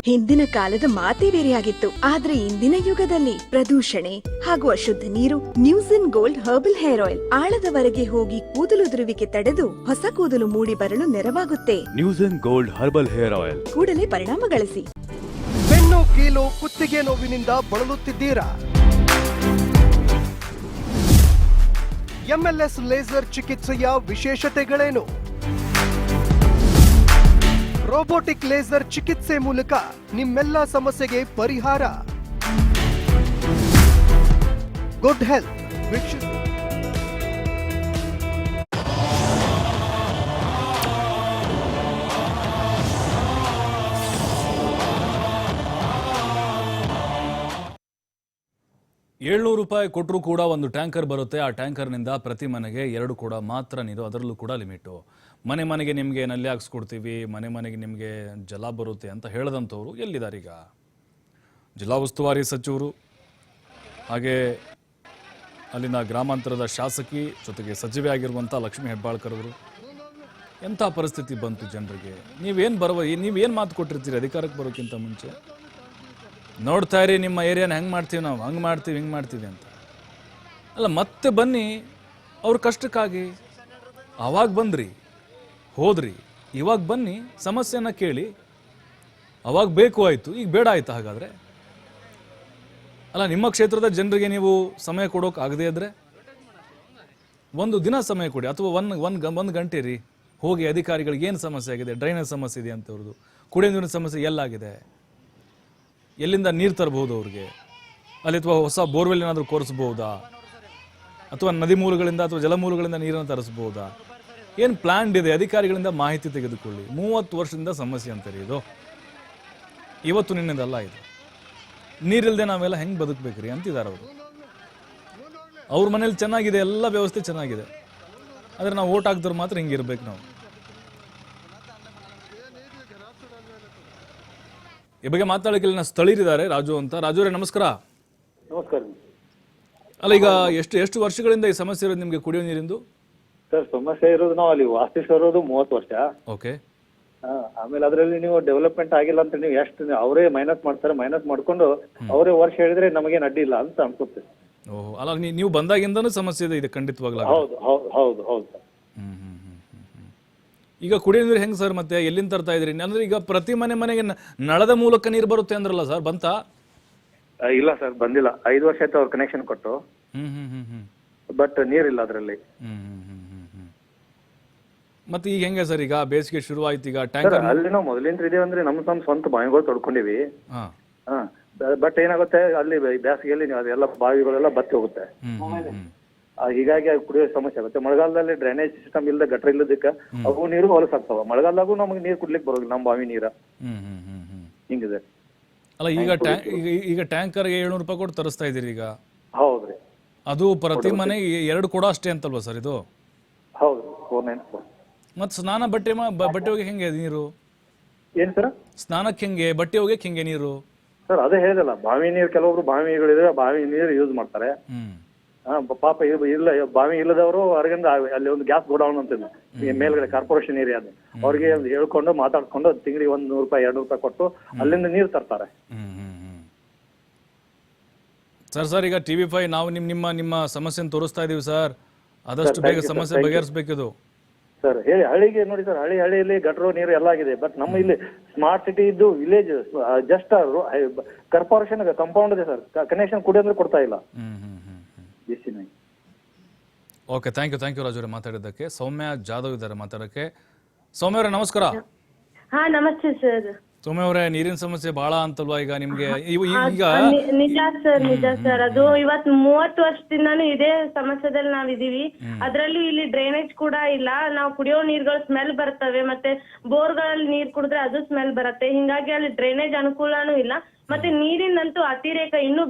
ಹಿಂದಿನ ಕಾಲದ ಮಾತೇ ಬೇರೆಯಾಗಿತ್ತು. ಆದ್ರೆ ಇಂದಿನ ಯುಗದಲ್ಲಿ ಪ್ರದೂಷಣೆ ಹಾಗೂ ಅಶುದ್ಧ ನೀರು news in gold herbal hair oil ಆಳದವರೆಗೆ ಹೋಗಿ ಕೂದಲು ಕೂದಲುದುರುವಿಕೆ ತಡೆದು ಹೊಸ ಕೂದಲು ಮೂಡಿ ಬರಲು ನೆರವಾಗುತ್ತೆ. News gold herbal hair oil. ಕೂಡಲೇ ಪರಿಣಾಮ ಗಳಿಸಿ. ಕೀಲು ಕುತ್ತಿಗೆ ನೋವಿನಿಂದ ಬಳಲುತ್ತಿದ್ದೀರಾ? ಎಂಎಲ್ಎಸ್ ಲೇಸರ್ ಚಿಕಿತ್ಸೆಯ ವಿಶೇಷತೆಗಳೇನು? ರೋಬೋಟಿಕ್ ಲೇಸರ್ ಚಿಕಿತ್ಸೆ ಮೂಲಕ ನಿಮ್ಮೆಲ್ಲ ಸಮಸ್ಯೆಗೆ ಪರಿಹಾರ. ಗುಡ್ ಹೆಲ್ತ್, ವೀಕ್ಷಿಸಿ. ಏಳ್ನೂರು ರೂಪಾಯಿ ಕೊಟ್ಟರೂ ಕೂಡ ಒಂದು ಟ್ಯಾಂಕರ್ ಬರುತ್ತೆ. ಆ ಟ್ಯಾಂಕರ್ನಿಂದ ಪ್ರತಿ ಮನೆಗೆ ಎರಡು ಕೂಡ ಮಾತ್ರ ನೀರು, ಅದರಲ್ಲೂ ಕೂಡ ಲಿಮಿಟು. ಮನೆ ಮನೆಗೆ ನಿಮಗೆ ನಲ್ಲಿ ಹಾಕ್ಸ್ಕೊಡ್ತೀವಿ, ಮನೆ ಮನೆಗೆ ನಿಮಗೆ ಜಲ ಬರುತ್ತೆ ಅಂತ ಹೇಳದಂಥವ್ರು ಎಲ್ಲಿದ್ದಾರೆ ಈಗ? ಜಿಲ್ಲಾ ಉಸ್ತುವಾರಿ ಸಚಿವರು, ಹಾಗೆ ಅಲ್ಲಿನ ಗ್ರಾಮಾಂತರದ ಶಾಸಕಿ, ಜೊತೆಗೆ ಸಚಿವೆ ಆಗಿರುವಂಥ ಲಕ್ಷ್ಮೀ ಹೆಬ್ಬಾಳ್ಕರ್ ಅವರು. ಎಂಥ ಪರಿಸ್ಥಿತಿ ಬಂತು ಜನರಿಗೆ? ನೀವೇನು ಬರುವ ನೀವೇನು ಮಾತು ಕೊಟ್ಟಿರ್ತೀರಿ ಅಧಿಕಾರಕ್ಕೆ ಬರೋಕ್ಕಿಂತ ಮುಂಚೆ? ನೋಡ್ತಾ ಇರಿ, ನಿಮ್ಮ ಏರಿಯಾನ ಹೆಂಗೆ ಮಾಡ್ತೀವಿ ನಾವು? ಹಂಗೆ ಮಾಡ್ತೀವಿ, ಹಿಂಗೆ ಮಾಡ್ತೀವಿ ಅಂತ. ಅಲ್ಲ, ಮತ್ತೆ ಬನ್ನಿ, ಅವ್ರ ಕಷ್ಟಕ್ಕಾಗಿ. ಆವಾಗ ಬಂದ್ರಿ, ಹೋದ್ರಿ, ಇವಾಗ ಬನ್ನಿ, ಸಮಸ್ಯೆನ ಕೇಳಿ. ಅವಾಗ ಬೇಕು ಆಯಿತು, ಈಗ ಬೇಡ ಆಯ್ತು ಹಾಗಾದರೆ. ಅಲ್ಲ, ನಿಮ್ಮ ಕ್ಷೇತ್ರದ ಜನರಿಗೆ ನೀವು ಸಮಯ ಕೊಡೋಕೆ ಆಗದೇ ಇದ್ರೆ? ಒಂದು ದಿನ ಸಮಯ ಕೊಡಿ, ಅಥವಾ ಒನ್ ಒನ್ ಒಂದು ಗಂಟೆ ರೀ ಹೋಗಿ ಅಧಿಕಾರಿಗಳಿಗೆ ಏನು ಸಮಸ್ಯೆ ಆಗಿದೆ, ಡ್ರೈನೇಜ್ ಸಮಸ್ಯೆ ಇದೆ ಅಂತ ಅವ್ರದ್ದು ಕುಡಿಯೋ ನೀರಿನ ಸಮಸ್ಯೆ ಎಲ್ಲಾಗಿದೆ. ಎಲ್ಲಿಂದ ನೀರು ತರಬಹುದು ಅವ್ರಿಗೆ? ಅಲ್ಲಿ ಅಥವಾ ಹೊಸ ಬೋರ್ವೆಲ್ ಏನಾದರೂ ಕೊರೆಸ್ಬೋದಾ? ಅಥವಾ ನದಿ ಮೂಲಗಳಿಂದ ಅಥವಾ ಜಲಮೂಲಗಳಿಂದ ನೀರನ್ನು ತರಿಸ್ಬೋದಾ? ಏನು ಪ್ಲಾನ್ ಇದೆ? ಅಧಿಕಾರಿಗಳಿಂದ ಮಾಹಿತಿ ತೆಗೆದುಕೊಳ್ಳಿ. ಮೂವತ್ತು ವರ್ಷದಿಂದ ಸಮಸ್ಯೆ ಅಂತಾರೆ ಇದು. ಇವತ್ತು ನಿನ್ನೆದಲ್ಲ ಇದು. ನೀರಿಲ್ಲದೆ ನಾವೆಲ್ಲ ಹೆಂಗೆ ಬದುಕಬೇಕ್ರಿ ಅಂತಿದ್ದಾರೆ ಅವರು. ಅವ್ರ ಮನೇಲಿ ಚೆನ್ನಾಗಿದೆ, ಎಲ್ಲ ವ್ಯವಸ್ಥೆ ಚೆನ್ನಾಗಿದೆ. ಆದರೆ ನಾವು ಓಟ್ ಹಾಕಿದ್ರೆ ಮಾತ್ರ ಹಿಂಗಿರ್ಬೇಕು ನಾವು. ಈ ಬಗ್ಗೆ ಮಾತಾಡೋಕೆ ಇಲ್ಲಿನ ಸ್ಥಳೀಯರಿದ್ದಾರೆ. ರಾಜು ಅಂತ. ರಾಜುರೇ ನಮಸ್ಕಾರ. ನಮಸ್ಕಾರ. ಅಲ್ಲ ಈಗ ಎಷ್ಟು ಎಷ್ಟು ವರ್ಷಗಳಿಂದ ಈ ಸಮಸ್ಯೆ ಇರೋದು ನಿಮಗೆ ಕುಡಿಯೋ ನೀರಿಂದು? ಸರ್ ಸಮಸ್ಯೆ ಇರೋದು ನಾವು ಅಲ್ಲಿ ವಾಸಿಸಿರೋದು ಮೂವತ್ತು ವರ್ಷ. ಓಕೆ. ಆ, ಆಮೇಲೆ ಅದರಲ್ಲಿ ನೀವು ಡೆವಲಪ್ಮೆಂಟ್ ಆಗಿಲ್ಲ ಅಂತ ನೀವು ಎಷ್ಟು ಅವರೇ ಮೈನಸ್ ಮಾಡ್ತಾರೆ ಮೈನಸ್ ಮಾಡ್ಕೊಂಡು ಅವರೇ ವರ್ಷ ಹೇಳಿದ್ರೆ ನಮಗೇನು ಅಡ್ಡಿ ಇಲ್ಲ ಅಂತ ಅನ್ಸುತ್ತೆ. ಓಹ್ ಅಲ್ಲ ನೀ- ನೀವು ಬಂದಾಗಿಂದನೂ ಸಮಸ್ಯೆ ಇದೆ ಇದು ಖಂಡಿತವಾಗ್ಲೂ. ಹೌದು ಹೌದು ಹೌದು ಹೌದು. Sir hmm, hmm, hmm, hmm, hmm. ಈಗ ಕುಡಿಯೋ ನೀರು ಹೆಂಗ್ ಸರ್ ಮತ್ತೆ? ಎಲ್ಲಿಂದ ತರ್ತಾ ಇದ್ರಿ ಅಂದ್ರೆ ಈಗ ಪ್ರತಿ ಮನೆ ಮನೆಗೆ ನ- ನಳದ ಮೂಲಕ ನೀರು ಬರುತ್ತೆ ಅಂದ್ರಲ್ಲ ಸರ್ ಬಂತಾ? ಆ, ಇಲ್ಲ ಸರ್ ಬಂದಿಲ್ಲ. ಐದು ವರ್ಷ ಆಯ್ತು ಅವ್ರು ಕನೆಕ್ಷನ್ ಕೊಟ್ಟು. ಹ್ಮ್ ಹ್ಮ್ ಹ್ಮ್ ಹ್ಮ್. ಬಟ್ ನೀರಿಲ್ಲ ಅದರಲ್ಲಿ. ಹ್ಮ್ ಹ್ಮ್ ಹ್ಮ್ ಹ್ಮ್ ಹ್ಮ್ ಮತ್ತೆ ಈಗ ಹೆಂಗೆ ಸರ್ ಈಗ ಬೇಸಿಗೆ ಶುರು ಆಯ್ತು ಈಗ ಸರ್ ಟ್ಯಾಂಕರ್ ಅಲ್ಲಿ ನಾವು ಮೊದಲಿಂದ ಇದೀವಿ ಅಂದ್ರೆ ನಮ್ಮ ನಮ್ಮ ಸ್ವಂತ ಬಾವಿಗಳು ತೊಡ್ಕೊಂಡಿವಿ. ಹಾ. ಹಾ. ಬಟ್ ಏನಾಗುತ್ತೆ ಅಲ್ಲಿ ಬೇಸಿಗೆಯಲ್ಲಿ ನೀವು ಅದೆಲ್ಲ ಬಾವಿಗಳೆಲ್ಲ ಬತ್ತಿ ಹೋಗುತ್ತೆ. ಹ್ಮ್ ಹ್ಮ್ ಹ್ಮ್. ಆ, ಹೀಗಾಗಿ ಅದು ಕುಡಿಯೋ ಸಮಸ್ಯೆ ಆಗುತ್ತೆ. ಮಳೆಗಾಲದಲ್ಲಿ ಡ್ರೈನೇಜ್ ಸಿಸ್ಟಮ್ ಇಲ್ಲದ ಗಟ್ರ ಇಲ್ಲದಕ್ಕೆ ಅವು ನೀರು ಹೊಲಸಾಗ್ತಾವ. ಮಳೆಗಾಲದಾಗೂ ನಮಗೆ ನೀರು ಕುಡ್ಲಿಕ್ಕೆ ಬರೋಲ್ಲ ನಮ್ಮ ಬಾವಿ ನೀರ. ಹಿಂಗಿದೆ. ಅಲ್ಲ ಈಗ ಈಗ ಟ್ಯಾಂಕರ್ ಟ್ಯಾಂಕರ್ಗೆ ಏಳ್ನೂರು ರೂಪಾಯಿ ಕೊಟ್ಟು ತರಿಸ್ತಾ ಇದ್ದೀರಿ ಈಗ? ಹೌದ್ರಿ. ಅದು ಪ್ರತಿ ಮನೆ ಎರಡು ಕೊಡೋ ಅಷ್ಟೇ ಅಂತಲ್ವಾ ಸರ್ ಇದು? ಹೌದು ಫೋರ್ ನೈನ್ ಫೋರ್. ಮತ್ತೆ ಸ್ನಾನ ಬಟ್ಟೆ ಮಾ- ಬ- ಬಟ್ಟೆ ಹೋಗಿ ಹೆಂಗೆ ನೀರು? ಏನ್ ಸರ್? ಸ್ನಾನಕ್ಕೆ ಹೆಂಗೆ? ಬಟ್ಟೆ ಹೋಗಕ್ಕೆ ಹೆಂಗೆ ನೀರು? ಸರ್ ಅದೇ ಹೇಳಿದಲ್ಲ ಬಾವಿ ನೀರು ಕೆಲವೊಬ್ರು ಬಾವಿಗಳಿದ್ರೆ ಬಾವಿ ನೀರು ಯೂಸ್ ಮಾಡ್ತಾರೆ. ಹ್ಮ್. ಹಾ, ಪಾಪ ಇವ್- ಇಲ್ಲ ಬಾವಿ ಇಲ್ಲದವರು ಹೊರಗಿಂದ ಅಲ್ಲಿ ಒಂದು ಗ್ಯಾಸ್ ಗೋಡೌನ್ ಅಂತ. ಈ ಮೇಲ್ಗಡೆ ಕಾರ್ಪೊರೇಷನ್ ಏರಿಯಾ ಅದು. ಅವ್ರಿಗೆ ಒಂದು ಹೇಳ್ಕೊಂಡು ಮಾತಾಡ್ಕೊಂಡು ತಿಂಗಳಿಗೆ ಒಂದ್ ನೂರು ರೂಪಾಯಿ ಎರಡು ರೂಪಾಯಿ ಕೊಟ್ಟು ಅಲ್ಲಿಂದ ನೀರು ತರ್ತಾರೆ. Hmm hmm hmm. Sir sir ಈಗ ಟಿ ವಿ ಫೈ ನಾವು ನಿಮ್ಮ ನಿಮ್ಮ ನಿಮ್ಮ ಸಮಸ್ಯೆನ ತೋರಿಸ್ತಾ ಇದೀವಿ ಸರ್. ಆದಷ್ಟು ಬೇಗ ಸಮಸ್ಯೆ ಬಗೆಹರಿಸ್ಬೇಕಿದು. ಸರ್ ಹೇಳಿ ಹಳ್ಳಿಗೆ ನೋಡಿ ಸರ್ ಹಳ್ಳಿ ಹಳ್ಳಿಯಲ್ಲಿ ಗಟ್ರೋ ನೀರು ಎಲ್ಲ ಆಗಿದೆ. ಬಟ್ ನಮ್ಮ ಇಲ್ಲಿ ಸ್ಮಾರ್ಟ್ ಸಿಟಿ ಇದ್ದು ವಿಲೇಜ್ ಜಸ್ಟ್ ಕಾರ್ಪೊರೇಷನ್ ಕಂಪೌಂಡ್ ಇದೆ ಸರ್ ಕನೆಕ್ಷನ್ ಕುಡಿಯೋದ್ರೆ ಕೊಡ್ತಾ ಇಲ್ಲ. Hmm hmm hmm. Okay thank you thank you Raju ಅವರೇ ಮಾತಾಡಿದ್ದಕ್ಕೆ. ಸೌಮ್ಯ ಜಾಧವ್ ಇದ್ದಾರೆ ಮಾತಾಡೋಕ್ಕೆ. ಸೌಮ್ಯ ಅವರೇ ನಮಸ್ಕಾರ. ಹಾ ನಮಸ್ತೆ ಸರ್. ಸೌಮ್ಯ ಅವರೇ ನೀರಿನ ಸಮಸ್ಯೆ ಬಹಳ ಅಂತಲ್ವಾ ಈಗ ನಿಮ್ಗೆ? ಇವ್- ಈಗ ನಿಜ ಸರ್ ನಿಜ ಸರ್. ಅದು ಇವತ್ ಮೂವತ್ತು ವರ್ಷದಿಂದಾನು ಇದೇ ಸಮಸ್ಯೆದಲ್ಲಿ ನಾವ್ ಇದೀವಿ ಅದ್ರಲ್ಲೂ ಇಲ್ಲಿ ಡ್ರೈನೇಜ್ ಕೂಡ ಇಲ್ಲ. ನಾವು ಕುಡಿಯೋ ನೀರ್ಗಳು ಸ್ಮೆಲ್ ಬರ್ತವೆ ಮತ್ತೆ ಬೋರ್ಗಳಲ್ಲಿ ನೀರ್ ಕುಡಿದ್ರೆ ಅದು ಸ್ಮೆಲ್ ಬರುತ್ತೆ. ಹಿಂಗಾಗಿ ಅಲ್ಲಿ ಡ್ರೈನೇಜ್ ಅನುಕೂಲನೂ ಇಲ್ಲ. ಮತ್ತೆ ನೀರಿನಂತೂ ಅತಿರೇಕ ಇನ್ನು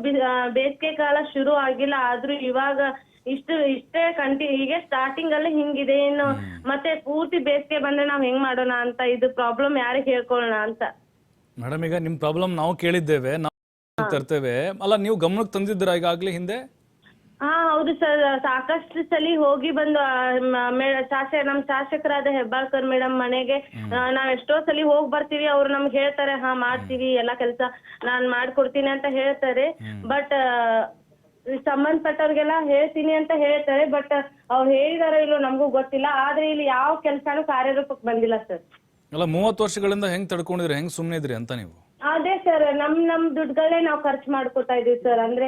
ಬೇಸಿಗೆ ಕಾಲ ಶುರು ಆಗಿಲ್ಲ ಆದ್ರೂ ಇವಾಗ ಇಷ್ಟು ಇಷ್ಟೇ ಕಂಟಿ ಹೀಗೆ ಸ್ಟಾರ್ಟಿಂಗ್ ಅಲ್ಲಿ ಹಿಂಗಿದೆ ಇನ್ನು ಮತ್ತೆ ಪೂರ್ತಿ ಬೇಸಿಗೆ ಬಂದ್ರೆ ನಾವ್ ಹೆಂಗ್ ಮಾಡೋಣ ಅಂತ ಇದು ಪ್ರಾಬ್ಲಮ್ ಯಾರಿಗೆ ಹೇಳ್ಕೊಳ್ಳೋಣ ಅಂತ. ಮೇಡಮ್ ಈಗ ನಿಮ್ ಪ್ರಾಬ್ಲಮ್ ನಾವು ಕೇಳಿದ್ದೇವೆ ನಾವು ತರ್ತೇವೆ. ಅಲ್ಲ ನೀವು ಗಮನಕ್ಕೆ ತಂದಿದ್ದೀರಾ ಈಗಾಗಲೇ ಹಿಂದೆ? ಹಾ ಹೌದು ಸರ್. ಸಾಕಷ್ಟು ಸಲಿ ಹೋಗಿ ಬಂದು ಆ, ಮ- ಮೇ- ಶಾಸ ನಮ್ ಶಾಸಕರಾದ ಹೆಬ್ಬಾಳ್ಕರ್ ಮೇಡಮ್ ಮನೆಗೆ ಆ, ನಾವ್ ಎಷ್ಟೋ ಸಲಿ ಹೋಗ್ ಬರ್ತೀವಿ. ಅವ್ರು ನಮ್ಗ್ ಹೇಳ್ತಾರೆ ಹಾ ಮಾಡ್ತೀವಿ ಎಲ್ಲಾ ಕೆಲ್ಸ ನಾನ್ ಮಾಡ್ಕೊಡ್ತೀನಿ ಅಂತ ಹೇಳ್ತಾರೆ. ಬಟ್ ಸಂಬಂಧಪಟ್ಟವ್ರಿಗೆಲ್ಲ ಹೇಳ್ತೀನಿ ಅಂತ ಹೇಳ್ತಾರೆ. ಬಟ್ ಅವ್ರು ಹೇಳಿದಾರೋ ಇಲ್ಲೋ ನಮಗೂ ಗೊತ್ತಿಲ್ಲ. ಆದ್ರೆ ಇಲ್ಲಿ ಯಾವ ಕೆಲ್ಸಾನು ಕಾರ್ಯರೂಪಕ್ಕೆ ಬಂದಿಲ್ಲ ಸರ್. ಅಲ್ಲ ಮೂವತ್ತು ವರ್ಷಗಳಿಂದ ಹೆಂಗ್ ತಡ್ಕೊಂಡಿದ್ರಿ? ಹೆಂಗ್ ಸುಮ್ಮನೆ ಇದ್ರಿ ಅಂತ ನೀವು? ಅದೇ ಸರ್ ನಮ್ ನಮ್ ದುಡ್ಡುಗಳೇ ನಾವ್ ಖರ್ಚು ಮಾಡ್ಕೊತಾ ಇದೀವಿ ಸರ್ ಅಂದ್ರೆ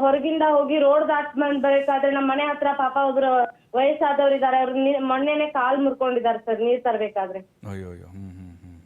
ಹೊರಗಿಂದ ಹೋಗಿ ರೋಡ್ ದಾಟ್ ಬರ್ಬೇಕಾದ್ರೆ ನಮ್ ಮನೆ ಹತ್ರ ಪಾಪ ಒಬ್ರು ವಯಸ್ಸಾದವ್ರು ಇದಾರೆ ಅವ್ರು ಮೊನ್ನೆನೆ ಕಾಲ್ ಮುರ್ಕೊಂಡಿದ್ದಾರೆ ಸರ್ ನೀರ್ ತರ್ಬೇಕಾದ್ರೆ.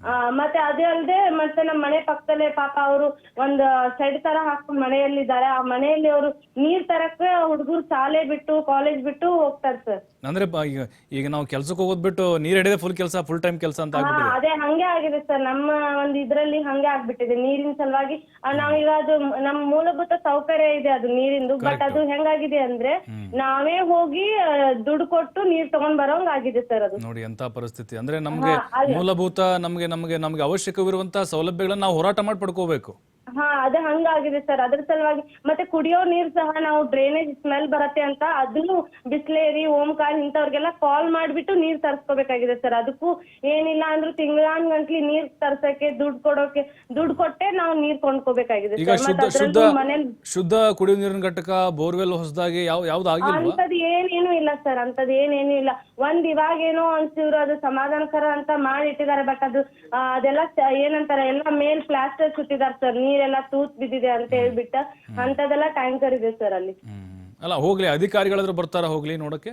ಆ, ಮತ್ತೆ ಅದೇ ಅಲ್ಲದೆ ಮತ್ತೆ ನಮ್ಮ ಮನೆ ಪಕ್ಕದಲ್ಲೇ ಪಾಪ ಅವರು ಒಂದ್ ಸೆಡ್ ತರ ಹಾಕೊಂಡು ಮನೆಯಲ್ಲಿದ್ದಾರೆ. ಆ ಮನೆಯಲ್ಲಿ ಅವರು ನೀರ್ ತರಕ್ಕೆ ಹುಡುಗರು ಶಾಲೆ ಬಿಟ್ಟು ಕಾಲೇಜ್ ಬಿಟ್ಟು ಹೋಗ್ತಾರೆ ಸರ್ ಅಂದ್ರೆ ಈಗ ಈಗ ನಾವು ಕೆಲ್ಸಕ್ಕೆ ಹೋಗೋದ್ ಬಿಟ್ಟು ನೀರ್ ಹಿಡಿದೆ ಫುಲ್ ಕೆಲಸ ಫುಲ್ ಟೈಮ್ ಕೆಲಸ ಅಂತ ಹಾ ಆಗ್ಬಿಟ್ಟಿದೆ. ಅದೇ ಹಂಗೆ ಆಗಿದೆ ಸರ್ ನಮ್ಮ ಒಂದ್ ಇದ್ರಲ್ಲಿ ಹಂಗೆ ಆಗ್ಬಿಟ್ಟಿದೆ ನೀರಿನ ಸಲುವಾಗಿ. ಆ, ನಾವೀಗ ಅದು ಮ್- ನಮ್ ಮೂಲಭೂತ ಸೌಕರ್ಯ ಇದೆ ಅದು ನೀರಿಂದು ಬಟ್ ಅದು ಹೆಂಗಾಗಿದೆ ಅಂದ್ರೆ ನಾವೇ ಹೋಗಿ ಆ, ದುಡ್ಡು ಕೊಟ್ಟು ನೀರ್ ತಗೊಂಡ್ ಬರೋಂಗ್ ಆಗಿದೆ ಸರ್ ಅದು. ನೋಡಿ ಎಂತ ಪರಿಸ್ಥಿತಿ. ಅಂದ್ರೆ ನಮ್ಗೆ ಮೂಲಭೂತ ನಮ್ಗೆ ನಮಗೆ ನಮಗೆ ಅವಶ್ಯಕವಿರುವಂತಹ ಸೌಲಭ್ಯಗಳನ್ನು ನಾವು ಹೋರಾಟ ಮಾಡಿ ಪಡ್ಕೋಬೇಕು ಹಾ ಅದೇ ಹಂಗಾಗಿದೆ ಸರ್ ಅದ್ರ ಸಲುವಾಗಿ ಮತ್ತೆ ಕುಡಿಯೋ ನೀರ್ ಸಹ ನಾವು ಡ್ರೈನೇಜ್ ಸ್ಮೆಲ್ ಬರತ್ತೆ ಅಂತ ಅದನ್ನು ಬಿಸ್ಲೇರಿ ಓಂಕಾರ್ ಇಂಥವ್ರಿಗೆಲ್ಲ ಕಾಲ್ ಮಾಡ್ಬಿಟ್ಟು ನೀರ್ ತರ್ಸ್ಕೊಬೇಕಾಗಿದೆ ಸರ್ ಅದಕ್ಕೂ ಏನಿಲ್ಲ ಅಂದ್ರೂ ತಿಂಗಳಾನ್ ಗಂಟ್ಲಿ ನೀರ್ ತರ್ಸಕ್ಕೆ ದುಡ್ಡು ಕೊಡೋಕೆ ದುಡ್ಡು ಕೊಟ್ಟೆ ನಾವು ನೀರ್ ಕೊಂಡ್ಕೋಬೇಕಾಗಿದೆ ಈಗ ಸರ್ ಮತ್ತೆ ಶುದ್ಧ ಶುದ್ಧ ಅದ್ರಲ್ಲೂ ಮನೇಲಿ ಶುದ್ಧ ಕುಡಿಯುವ ನೀರಿನ ಘಟಕ ಬೋರ್ವೆಲ್ ಹೊಸದಾಗಿ ಯಾವ ಯಾವ್ದು ಆಗಿಲ್ವಾ? ಅಂತದ್ ಏನೇನು ಇಲ್ಲ ಸರ್ ಅಂತದ್ ಏನೇನು ಇಲ್ಲ. ಒಂದ್ ಇವಾಗೇನೋ ಅನ್ಸಿದ್ರು ಅದು ಸಮಾಧಾನಕರ ಅಂತ ಮಾಡಿ ಇಟ್ಟಿದ್ದಾರೆ ಬಟ್ ಅದು ಆ, ಅದೆಲ್ಲ ಏನಂತಾರೆ ಎಲ್ಲ ಮೇಲ್ ಪ್ಲಾಸ್ಟರ್ ಸುತ್ತಿದ್ದಾರೆ ಸರ್ ನೀರೆಲ್ಲ ತೂತ್ ಬಿದ್ದಿದೆ ಅಂತ ಹೇಳ್ಬಿಟ್ಟ ಅಂತದೆಲ್ಲ ಟ್ಯಾಂಕರ್ ಇದೆ ಸರ್ ಅಲ್ಲಿ. ಹ್ಮ್. ಅಲ್ಲ ಹೋಗ್ಲಿ ಅಧಿಕಾರಿಗಳಾದ್ರು ಬರ್ತಾರ ಹೋಗ್ಲಿ ನೋಡಕ್ಕೆ?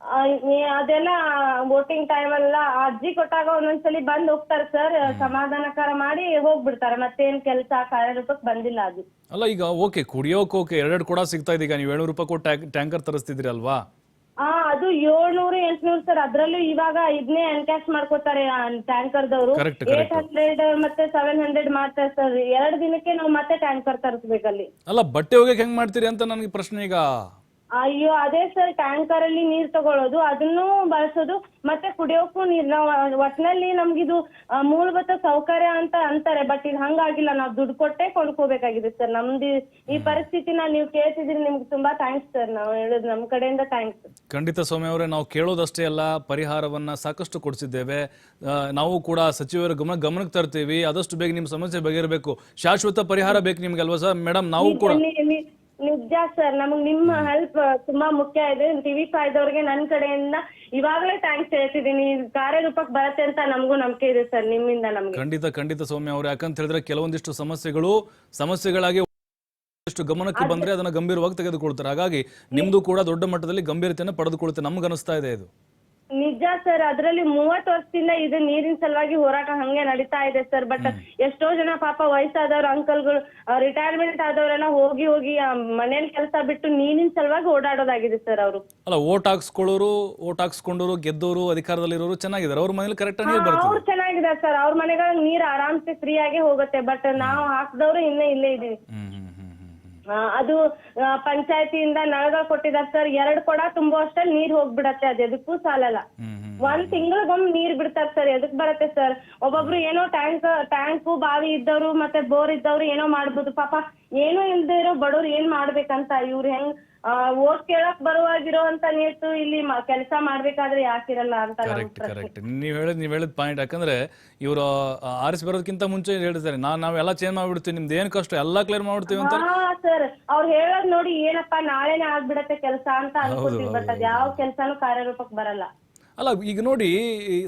ಆ, ಅದೆಲ್ಲ ವೋಟಿಂಗ್ ಟೈಮ್ ಎಲ್ಲ ಅರ್ಜಿ ಕೊಟ್ಟಾಗ ಒಂದೊಂದ್ಸಲಿ ಬಂದ್ ಹೋಗ್ತಾರೆ ಸರ್ ಸಮಾಧಾನಕರ ಮಾಡಿ ಹೋಗ್ಬಿಡ್ತಾರೆ ಮತ್ತೇನ್ ಕೆಲಸ ಕಾರ್ಯರೂಪಕ್ಕೆ ಬಂದಿಲ್ಲ ಅದು. ಅಲ್ಲ ಈಗ ಓಕೆ ಕುಡಿಯೋಕೆ ಓಕೆ ಎರಡೆರಡು ಕೂಡ ಸಿಗ್ತಾ ಇದೆ ಈಗ ನೀವು ಏಳ್ನೂರು ರೂಪಾಯಿ ಕೊಟ್ಟು ಟ್ಯಾಂಕರ್ ತರಿಸ್ತಿದ್ರಿ ಅಲ್ವಾ ಆ ಅದು ಏಳ್ನೂರು ಎಂಟ್ನೂರು ಸರ್. ಅದ್ರಲ್ಲೂ ಇವಾಗ ಇದನ್ನೇ ಎನ್ಕ್ಯಾಶ್ ಮಾಡ್ಕೋತಾರೆ ಟ್ಯಾಂಕರ್ದವರು. Correct, eight. ಹಂಡ್ರೆಡ್ ಮತ್ತೆ ಸೆವೆನ್ ಹಂಡ್ರೆಡ್ ಮಾಡ್ತಾರೆ ಸರ್. ಎರಡ್ ದಿನಕ್ಕೆ ನಾವು ಮತ್ತೆ ಟ್ಯಾಂಕರ್ ತರಿಸ್ಬೇಕಲ್ಲಿ. ಅಲ್ಲ ಬಟ್ಟೆ ಹೋಗಕ್ಕೆ ಹೆಂಗ್ ಮಾಡ್ತೀರಿ ಅಂತ ನನಗೆ ಪ್ರಶ್ನೆ ಈಗ. ಅಯ್ಯೋ ಅದೇ ಸರ್ ಟ್ಯಾಂಕರ್ ಅಲ್ಲಿ ನೀರ್ ತಗೊಳ್ಳೋದು ಅದನ್ನು ಬಳಸೋದು ಮತ್ತೆ ಕುಡಿಯೋಕ್ಕೂ ನೀರ್. ನಾವು ಒಟ್ನಲ್ಲಿ ನಮ್ಗಿದು ಆ, ಮೂಲಭೂತ ಸೌಕರ್ಯ ಅಂತ ಅಂತಾರೆ ಬಟ್ ಇದು ಹಂಗಾಗಿಲ್ಲ. ನಾವು ದುಡ್ಡು ಕೊಟ್ಟೆ ಕೊಂಡ್ಕೋಬೇಕಾಗಿದೆ ಸರ್ ನಮ್ದು ಈ ಪರಿಸ್ಥಿತಿನ ನೀವು ಕೇಳ್ತಿದ್ರಿ ನಿಮ್ಗೆ ತುಂಬಾ ಥ್ಯಾಂಕ್ಸ್ ಸರ್ ನಾವು ಹೇಳೋದು ನಮ್ ಕಡೆಯಿಂದ ಥ್ಯಾಂಕ್ಸ್ ಖಂಡಿತ ಸ್ವಾಮಿ ಅವರೇ ನಾವು ಕೇಳೋದಷ್ಟೇ ಅಲ್ಲ ಪರಿಹಾರವನ್ನ ಸಾಕಷ್ಟು ಕೊಡಿಸಿದ್ದೇವೆ. ಆ, ನಾವು ಕೂಡ ಸಚಿವರ ಗಮನ ಗಮನಕ್ಕೆ ತರ್ತೀವಿ. ಆದಷ್ಟು ಬೇಗ ನಿಮ್ಮ ಸಮಸ್ಯೆ ಬಗೆಹರಬೇಕು. ಶಾಶ್ವತ ಪರಿಹಾರ ಬೇಕು ನಿಮ್ಗೆ ಅಲ್ವಾ ಸರ್ ಮೇಡಮ್ ನಾವು ಕೂಡ ನಿ- ನಿ- ನಿಜ ಸರ್ ನಮಗ್ ನಿಮ್ಮ ಹೆಲ್ಪ್ ತುಂಬಾ ಮುಖ್ಯ ಇದೆ. ಟಿವಿ ಫೈದವ್ರಿಗೆ ನನ್ನ ಕಡೆಯಿಂದ ಇವಾಗಲೇ ಥ್ಯಾಂಕ್ಸ್ ಹೇಳ್ತಿದ್ದೀನಿ. ಕಾರ್ಯರೂಪಕ್ಕೆ ಬರುತ್ತೆ ಅಂತ ನಮಗೂ ನಂಬಿಕೆ ಇದೆ ಸರ್ ನಿಮ್ಮಿಂದ ನಮ್ಗೆ. ಖಂಡಿತ ಖಂಡಿತ ಸೌಮ್ಯ ಅವ್ರು. ಯಾಕಂತ ಹೇಳಿದ್ರೆ ಕೆಲವೊಂದಿಷ್ಟು ಸಮಸ್ಯೆಗಳು ಸಮಸ್ಯೆಗಳಾಗಿ ಎಷ್ಟು ಗಮನಕ್ಕೆ ಬಂದ್ರೆ ಅದನ್ನ ಗಂಭೀರವಾಗಿ ತೆಗೆದುಕೊಳ್ತಾರೆ. ಹಾಗಾಗಿ ನಿಮ್ದು ಕೂಡ ದೊಡ್ಡ ಮಟ್ಟದಲ್ಲಿ ಗಂಭೀರತೆಯನ್ನು ಪಡೆದುಕೊಳ್ಳುತ್ತೆ. ನಮ್ಗೆ ಅನಿಸ್ತಾ ಇದೆ ಇದು. ನಿಜ ಸರ್ ಅದ್ರಲ್ಲಿ ಮೂವತ್ತು ವರ್ಷದಿಂದ ಇದು ನೀರಿನ ಸಲುವಾಗಿ ಹೋರಾಟ ಹಂಗೆ ನಡೀತಾ ಇದೆ ಸರ್. ಬಟ್ ಎಷ್ಟೋ ಜನ ಪಾಪ ವಯಸ್ಸಾದವ್ರ ಅಂಕಲ್ಗಳು ರಿಟೈರ್ಮೆಂಟ್ ಆದವರೆಲ್ಲ ಹೋಗಿ ಹೋಗಿ ಮನೇಲಿ ಕೆಲಸ ಬಿಟ್ಟು ನೀರಿನ ಸಲುವಾಗಿ ಓಡಾಡೋದಾಗಿದೆ ಸರ್ ಅವರು. ಅಲ್ಲ ಓಟ್ ಹಾಕ್ಸ್ಕೊಳ್ಳೋರು ಓಟ್ ಹಾಕ್ಸ್ಕೊಂಡವರು ಗೆದ್ದವರು ಅಧಿಕಾರದಲ್ಲಿರೋರು ಚೆನ್ನಾಗಿದ್ದಾರೆ. ಅವ್ರ ಮನೇಲಿ ಕರೆಕ್ಟ್ ನೀರು ಅವ್ರು ಬರ್ತದೆ. ಚೆನ್ನಾಗಿದ್ದಾರೆ ಸರ್. ಅವ್ರ ಮನೆಗಳ ನೀರ್ ಆರಾಮ್ಸೆ ಫ್ರೀ ಆಗಿ ಹೋಗುತ್ತೆ. ಬಟ್ ನಾವು ಹಾಕ್ದವ್ರು ಇನ್ನೇ ಇಲ್ಲೇ ಇದೀವಿ ಹ್ಮ್. ಆ, ಅದು ಆ, ಪಂಚಾಯತಿಯಿಂದ ನಳಗ ಕೊಟ್ಟಿದ್ದಾರೆ ಸರ್. ಎರಡು ಕೊಡ ತುಂಬೋ ಅಷ್ಟ್ರಲ್ಲಿ ನೀರ್ ಹೋಗ್ಬಿಡತ್ತೆ. ಅದ್ ಎದಕ್ಕೂ ಸಾಲಲ್ಲ. ಹ್ಮ್ ಹ್ಮ್ ಒಂದ್ ತಿಂಗಳಿಗೊಮ್ಮೆ ನೀರ್ ಬಿಡ್ತಾರ ಸರ್. ಎದಕ್ ಬರತ್ತೆ ಸರ್? ಒಬ್ಬೊಬ್ರು ಏನೋ ಟ್ಯಾಂಕ್ ಟ್ಯಾಂಕು ಬಾವಿ ಇದ್ದವ್ರು ಮತ್ತೆ ಬೋರ್ ಇದ್ದವ್ರು ಏನೋ ಮಾಡ್ಬೋದು. ಪಾಪ ಏನೂ ಇಲ್ದೇ ಇರೋ ಬಡವ್ರು ಏನ್ ಮಾಡ್ಬೇಕಂತ? ಇವ್ರು ಹೆಂಗ್ ಓಟ್ ಕೇಳಕ್ ಬರುವಾಗಿರುವಂತ ನೀರ್ತು ಇಲ್ಲಿ ಕೆಲಸ ಮಾಡ್ಬೇಕಾದ್ರೆ ಯಾಕಿರಲ್ಲ ಅಂತ ಕರೆಕ್ಟ್ ಪ್ರಶ್ನೆ. ಕರೆಕ್ಟ್ ನೀವು ಹೇಳಿದ್ ನೀವು ಹೇಳಿದ ಪಾಯಿಂಟ್ ಯಾಕಂದ್ರೆ ಇವರು ಆರಿಸಿ ಬರೋದಕ್ಕಿಂತ ಮುಂಚೆ ಹೇಳ್ತಾರೆ ನಾನು ನಾವೆಲ್ಲ ಚೇಂಜ್ ಮಾಡ್ಬಿಡ್ತೀವಿ. ನಿಮ್ದು ಏನು ಕಷ್ಟ? ಎಲ್ಲಾ ಕ್ಲಿಯರ್ ಮಾಡ್ಬಿಡ್ತೀವಿ ಅಂತ. ಹಾ ಸರ್ ಅವ್ರು ಹೇಳೋದ್ ನೋಡಿ ಏನಪ್ಪಾ ನಾಳೆನೇ ಆಗ್ಬಿಡತ್ತೆ ಕೆಲಸ ಅಂತ ಅನ್ಕೋತೀವಿ. ಬಟ್ ಅದ್ ಯಾವ ಕೆಲ್ಸಾನು ಕಾರ್ಯರೂಪಕ್ ಬರಲ್ಲ. ಅಲ್ಲ ಈಗ ನೋಡಿ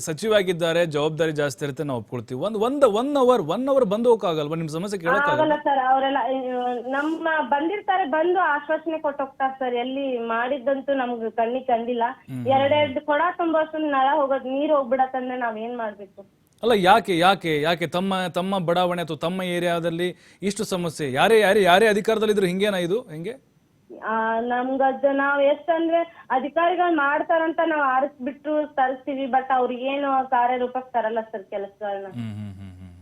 ಸಚಿವ ಆಗಿದ್ದಾರೆ ಜವಾಬ್ದಾರಿ ಜಾಸ್ತಿ ಇರುತ್ತೆ ನಾವು ಒಪ್ಕೊಳ್ತೀವಿ. ಒಂದ್ ಒಂದ್ ಒನ್ ಅವರ್ ಒನ್ ಅವರ್ ಬಂದ್ ಹೋಗಕ್ಕಾಗಲ್ವಾ? ನಿಮ್ ಸಮಸ್ಯೆ ಕೇಳಕ್ಕಾಗಲ್ಲ? ಆಗಲ್ಲ ಸರ್ ಅವರೆಲ್ಲ ನಮ್ಮ ಬಂದಿರ್ತಾರೆ ಬಂದು ಆಶ್ವಾಸನೆ ಕೊಟ್ಟು ಹೋಗ್ತಾರೆ ಸರ್. ಎಲ್ಲಿ ಮಾಡಿದ್ದಂತೂ ನಮ್ಗೆ ಕಣ್ಣಿಗೆ ಕಂಡಿಲ್ಲ. ಎರಡೆರಡು ಕೊಡ ತುಂಬಷ್ಟು ನಳ ಹೋಗೋದ್ ನೀರ್ ಹೋಗ್ಬಿಡತ್ತಂದ್ರೆ ನಾವ್ ಏನ್ ಮಾಡ್ಬೇಕು? ಅಲ್ಲ ಯಾಕೆ ಯಾಕೆ ಯಾಕೆ ತಮ್ಮ ತಮ್ಮ ಬಡಾವಣೆ ಅಥವಾ ತಮ್ಮ ಏರಿಯಾದಲ್ಲಿ ಇಷ್ಟು ಸಮಸ್ಯೆ? ಯಾರೇ ಯಾರೇ ಯಾರೇ ಅಧಿಕಾರದಲ್ಲಿದ್ರು ಹಿಂಗೇನಾ ಇದು? ಹೆಂಗೆ? ಆ ನಮ್ಗದ್ ನಾವ್ ಎಷ್ಟಂದ್ರೆ ಅಧಿಕಾರಿಗಳು ಮಾಡ್ತಾರಂತ ನಾವ್ ಆರಿಸ್ಬಿಟ್ಟು ತರಿಸ್ತೀವಿ ಬಟ್ ಅವ್ರಿಗೇನು ಏನು ಕಾರ್ಯರೂಪಕ್ಕೆ ತರಲ್ಲ ಸರ್ ಕೆಲಸಗಳನ್ನ ಹ್ಮ್ ಹ್ಮ್ ಹ್ಮ್ ಹ್ಮ್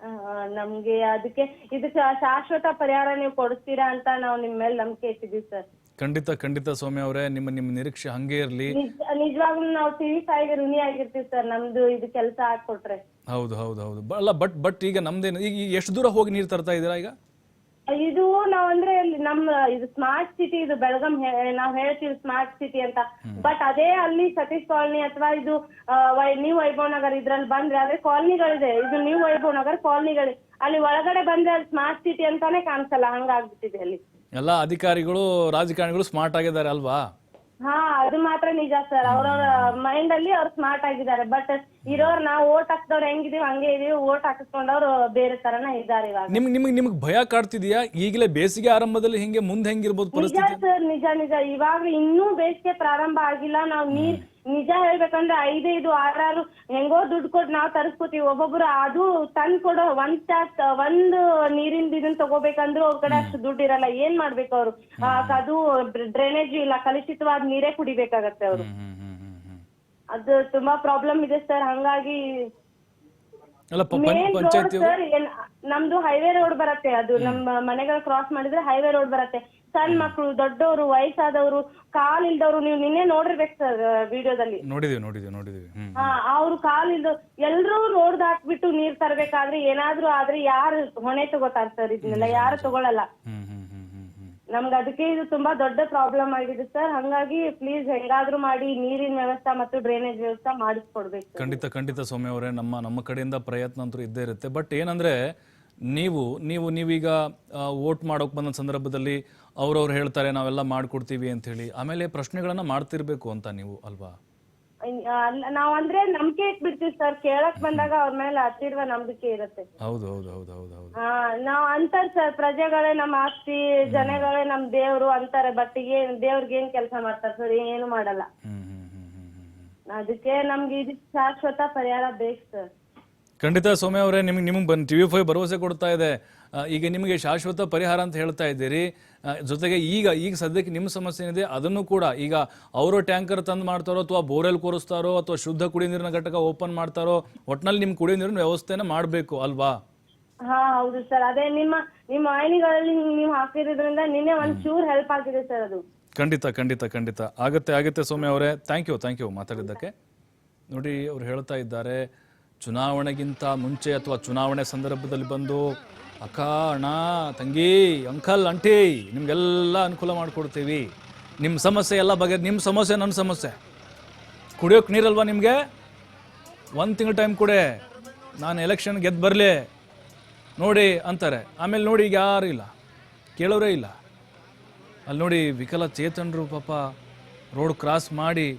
ಹ್ಮ್. ನಮ್ಗೆ ಅದಕ್ಕೆ ಇದಕ್ಕೆ ಶಾಶ್ವತ ಪರಿಹಾರ ನೀವು ಕೊಡ್ತೀರಾ ಅಂತ ನಾವು ನಿಮ್ ಮೇಲೆ ನಂಬಿಕೆ ಇಟ್ಟಿದೀವಿ ಸರ್. ಖಂಡಿತ ಖಂಡಿತ ಸೌಮ್ಯ ಅವರೇ ನಿಮ್ಮ ನಿಮ್ಮ ನಿರೀಕ್ಷೆ ಹಂಗೆ ಇರಲಿ. ನಿಜ ನಿಜವಾಗ್ಲೂ ನಾವು ಟಿವಿ ಸಾಯಿಗೆ ಋಣಿ ಆಗಿರ್ತೀವಿ ಸರ್ ನಮ್ದು ಇದು ಕೆಲಸ ಹಾಕೊಟ್ರೆ ಹೌದು ಹೌದು ಹೌದು. ಬ- ಅಲ್ಲ ಬಟ್ ಬಟ್ ಈಗ ನಮ್ದೇನು ಈಗ ಈಗ ಎಷ್ಟು ದೂರ ಹೋಗಿ ನೀರು ತರ್ತಾ ಇದ್ದೀರಾ ಈಗ? ಇದು ನಾವ್ ಅಂದ್ರೆ ಇಲ್ಲಿ ನಮ್ಮ ಇದು ಸ್ಮಾರ್ಟ್ ಸಿಟಿ ಇದು ಬೆಳಗಾಂ ನಾವ್ ಹೇಳ್ತೀವಿ ಸ್ಮಾರ್ಟ್ ಸಿಟಿ ಅಂತ. ಬಟ್ ಅದೇ ಅಲ್ಲಿ ಸತೀಶ್ ಕಾಲನಿ ಅಥವಾ ಇದು ನ್ಯೂ ವೈಭವ್ ನಗರ್ ಇದ್ರಲ್ಲಿ ಬಂದ್ರೆ ಅದೇ ಕಾಲನಿಗಳಿದೆ. ಇದು ನ್ಯೂ ವೈಭವ್ ನಗರ್ ಕಾಲನಿಗಳು. ಅಲ್ಲಿ ಒಳಗಡೆ ಬಂದ್ರೆ ಅಲ್ಲಿ ಸ್ಮಾರ್ಟ್ ಸಿಟಿ ಅಂತಾನೆ ಕಾಣಿಸಲ್ಲ. ಹಂಗಾಗ್ಬಿಟ್ಟಿದೆ ಅಲ್ಲಿ. ಎಲ್ಲಾ ಅಧಿಕಾರಿಗಳು ರಾಜಕಾರಣಿಗಳು ಸ್ಮಾರ್ಟ್ ಆಗಿದ್ದಾರೆ ಅಲ್ವಾ? ಅದು ಮಾತ್ರ ನಿಜ ಸರ್ ಅವ್ರವ್ರ ಮೈಂಡ್ ಅಲ್ಲಿ ಅವ್ರು ಸ್ಮಾರ್ಟ್ ಆಗಿದ್ದಾರೆ. ಬಟ್ ಇರೋರ್ ನಾವು ಓಟ್ ಹಾಕ್ದವ್ರು ಹೆಂಗಿದೀವಿ ಹಂಗೆ ಇದೀವಿ ಓಟ್ ಹಾಕಿಸ್ಕೊಂಡವ್ರು ಬೇರೆ ತರನ ಇದ್ದಾರೆ ಇವಾಗ. ನಿಮ್ಗೆ ನಿಮ್ಗೆ ನಿಮ್ಗೆ ಭಯ ಕಾಡ್ತಿದ್ಯಾ? ಈಗಲೇ ಬೇಸಿಗೆ ಆರಂಭದಲ್ಲಿ ಹಿಂಗೆ ಮುಂದೆ ಹೆಂಗಿರ್ಬೋದು ನಿಜ ಪರಿಸ್ಥಿತಿ? ಸರ್ ನಿಜ ನಿಜ. ಇವಾಗ ಇನ್ನೂ ಬೇಸಿಗೆ ಪ್ರಾರಂಭ ಆಗಿಲ್ಲ. ನಾವ್ ನೀರ್ ನಿಜ ಹೇಳ್ಬೇಕಂದ್ರೆ ಐದೈದು ಆರಾರು ಹೆಂಗೋ ದುಡ್ಡು ಕೊಟ್ಟು ನಾವ್ ತರಿಸ್ಕೋತೀವಿ. ಒಬ್ಬೊಬ್ರು ಅದು ತಂದ್ ಕೊಡೋ ಒಂದ್ ಟ್ಯಾಪ್ ಒಂದ್ ನೀರಿನ್ ಇದನ್ ತಗೋಬೇಕಂದ್ರೂ ಅವ್ರ ಕಡೆ ಅಷ್ಟು ದುಡ್ಡು ಇರಲ್ಲ. ಏನ್ ಮಾಡ್ಬೇಕು ಅವ್ರು? ಆ, ಅದು ಡ್ರೈನೇಜ್ ಇಲ್ಲ. ಕಲುಷಿತವಾದ ನೀರೇ ಕುಡಿಬೇಕಾಗತ್ತೆ ಅವ್ರು. ಹ್ಮ್ ಹ್ಮ್ ಹ್ಮ್ ಹ್ಮ್ ಹ್ಮ್. ಅದು ತುಂಬಾ ಪ್ರಾಬ್ಲಮ್ ಇದೆ ಸರ್. ಹಂಗಾಗಿ ಅಲ್ಲ ಪ- ಮೇನ್ ರೋಡ್ ಪಂಚಾಯತಿ ಸರ್ ನಮ್ದು ಹೈವೇ ರೋಡ್ ಬರತ್ತೆ. ಅದು ನಮ್ಮ ಮನೆಗಳ ಕ್ರಾಸ್ ಮಾಡಿದ್ರೆ ಹೈವೇ ರೋಡ್ ಬರತ್ತೆ. ಸಣ್ಣ ಮಕ್ಕಳು ದೊಡ್ಡವರು ವಯಸ್ಸಾದವರು ಕಾಲ್ ಇಲ್ದವ್ರು ನೀವು ನಿನ್ನೆ ನೋಡಿರ್ಬೇಕು ಸರ್ ವಿಡಿಯೋದಲ್ಲಿ. ನೋಡಿದೀವಿ ನೋಡಿದೀವಿ ನೋಡಿದೀವಿ. ಹ್ಮ್ ಹಾ ಅವ್ರು ಕಾಲ್ ಇಲ್ದ ಎಲ್ರೂ ರೋಡ್ ಹಾಕ್ಬಿಟ್ಟು ನೀರ್ ತರ್ಬೇಕಾದ್ರೆ ಏನಾದ್ರೂ ಆದ್ರೆ ಯಾರು ಹೊಣೆ ತಗೋತಾರ ಸರ್ ಇದನ್ನೆಲ್ಲ? ಯಾರು ತಗೊಳಲ್ಲ. ಹ್ಮ್ ಹ್ಮ್ ಹ್ಮ್ ಹ್ಮ್ ಹ್ಮ್. ನಮ್ಗೆ ಅದಕ್ಕೆ ಇದು ತುಂಬಾ ದೊಡ್ಡ ಪ್ರಾಬ್ಲಮ್ ಆಗಿದೆ ಸರ್. ಹಂಗಾಗಿ ಪ್ಲೀಸ್ ಹೆಂಗಾದ್ರೂ ಮಾಡಿ ನೀರಿನ ವ್ಯವಸ್ಥೆ ಮತ್ತು ಡ್ರೈನೇಜ್ ವ್ಯವಸ್ಥೆ ಮಾಡಿಸ್ಕೊಡ್ಬೇಕು. sir. ಖಂಡಿತ ಖಂಡಿತ ಸೌಮ್ಯ ಅವರೇ ನಮ್ಮ ನಮ್ಮ ಕಡೆಯಿಂದ ಪ್ರಯತ್ನ ಅಂತೂ ಇದ್ದೇ ಇರುತ್ತೆ. ಬಟ್ ಏನಂದ್ರೆ ನೀವು ನೀವು ನೀವೀಗ ವೋಟ್ ಮಾಡೋಕ್ ಬಂದ ಸಂದರ್ಭದಲ್ಲಿ ಅವ್ರವ್ರು ಹೇಳ್ತಾರೆ ನಾವೆಲ್ಲ ಮಾಡ್ಕೊಡ್ತೀವಿ ಅಂತ ಹೇಳಿ ಆಮೇಲೆ ಪ್ರಶ್ನೆಗಳನ್ನ ಮಾಡ್ತಿರ್ಬೇಕು ಅಂತ ನೀವು ಅಲ್ವಾ? ನಾವ್ ಅಂದ್ರೆ ನಂಬಿಕೆ ಇಟ್ಬಿಡ್ತೀವಿ ಸರ್. ಕೇಳಕ್ ಬಂದಾಗ ಅವ್ರ ಮೇಲೆ ಹತ್ತಿರುವ ನಂಬಿಕೆ ಇರುತ್ತೆ. ಹೌದು ಹೌದು ಹೌದು ಹೌದು ಹೌದು. ಆ ನಾವ್ ಅಂತಾರ ಸರ್ ಪ್ರಜೆಗಳೇ ನಮ್ಮ ಆಸ್ತಿ ಜನಗಳೇ ನಮ್ ದೇವ್ರು ಅಂತಾರೆ. ಬಟ್ ಏನ್ ದೇವ್ರಿಗೆ ಏನ್ ಕೆಲಸ ಮಾಡ್ತಾರೆ ಸರ್? ಏನು ಮಾಡಲ್ಲ. ಹ್ಮ್ ಹ್ಮ್ ಹ್ಮ್ ಹ್ಮ್ ಹ್ಮ್ ಹ್ಮ್. ಅದಕ್ಕೆ ನಮ್ಗೆ ಇದಕ್ಕೆ ಶಾಶ್ವತ ಪರಿಹಾರ ಬೇಕು ಸರ್. ಖಂಡಿತ ಸೌಮ್ಯ ಅವರೇ ನಿಮ್ಗೆ ನಿಮಗೆ ಬಂದು ಟಿ ವಿ ಫೈ ಭರವಸೆ ಕೊಡ್ತಾ ಇದೆ. ಈಗ ನಿಮಗೆ ಶಾಶ್ವತ ಪರಿಹಾರ ಅಂತ ಹೇಳ್ತಾ ಇದ್ದೀರಿ. ಜೊತೆಗೆ ಈಗ ಈಗ ಸದ್ಯಕ್ಕೆ ನಿಮ್ಮ ಸಮಸ್ಯೆ ಏನಿದೆ ಅದನ್ನು ಕೂಡ ಈಗ ಅವರು ಟ್ಯಾಂಕರ್ ತಂದು ಮಾಡ್ತಾರೋ ಅಥವಾ ಬೋರ್ವೆಲ್ ಕೂರಿಸ್ತಾರೋ ಅಥವಾ ಶುದ್ಧ ಕುಡಿಯೋ ನೀರಿನ ಘಟಕ ಓಪನ್ ಮಾಡ್ತಾರೋ ಒಟ್ನಲ್ಲಿ ನಿಮ್ಮ ಕುಡಿಯೋ ನೀರಿನ ವ್ಯವಸ್ಥೆನ ಮಾಡಬೇಕು ಅಲ್ವಾ? ಹಾ ಹೌದು ಸರ್. ಅದೇ ನಿಮ್ಮ ನಿಮ್ಮ ವಾಹಿನಿಗಳಲ್ಲಿ ನೀವು ಹಾಕಿರೋದ್ರಿಂದ ನಿನ್ನೆ ಒಂದ್ ಚೂರ್ ಹೆಲ್ಪ್ ಆಗಿದೆ ಸರ್ ಅದು. ಖಂಡಿತ ಖಂಡಿತ ಖಂಡಿತ. ಆಗುತ್ತೆ ಆಗುತ್ತೆ ಸೌಮ್ಯ ಅವರೇ. ಥ್ಯಾಂಕ್ ಯು ಥ್ಯಾಂಕ್ ಯು ಮಾತಾಡಿದ್ದಕ್ಕೆ. ನೋಡಿ ಅವ್ರು ಹೇಳ್ತಾ ಇದ್ದಾರೆ. ಚುನಾವಣೆಗಿಂತ ಮುಂಚೆ ಅಥವಾ ಚುನಾವಣೆ ಸಂದರ್ಭದಲ್ಲಿ ಬಂದು, ಅಕ್ಕ, ಅಣ್ಣ, ತಂಗಿ, ಅಂಕಲ್ ಅಂಟಿ ನಿಮಗೆಲ್ಲ ಅನುಕೂಲ ಮಾಡಿಕೊಡ್ತೀವಿ. ನಿಮ್ಮ ಸಮಸ್ಯೆ ಎಲ್ಲ ಬಗೆ ನಿಮ್ಮ ಸಮಸ್ಯೆ ನನ್ನ ಸಮಸ್ಯೆ. ಕುಡಿಯೋಕೆ ನೀರಲ್ವಾ ನಿಮಗೆ? ಒಂದು ತಿಂಗಳು ಟೈಮ್ ಕೊಡೆ. ನಾನು ಎಲೆಕ್ಷನ್ ಗೆದ್ದು ಬರಲಿ. ನೋಡಿ, ಅಂತಾರೆ. ಆಮೇಲೆ ನೋಡಿ ಈಗ ಯಾರೂ ಇಲ್ಲ. ಕೇಳೋರೇ ಇಲ್ಲ. ಅಲ್ಲಿ ನೋಡಿ ವಿಕಲ ಚೇತನರು ಪಾಪ ರೋಡ್ ಕ್ರಾಸ್ ಮಾಡಿ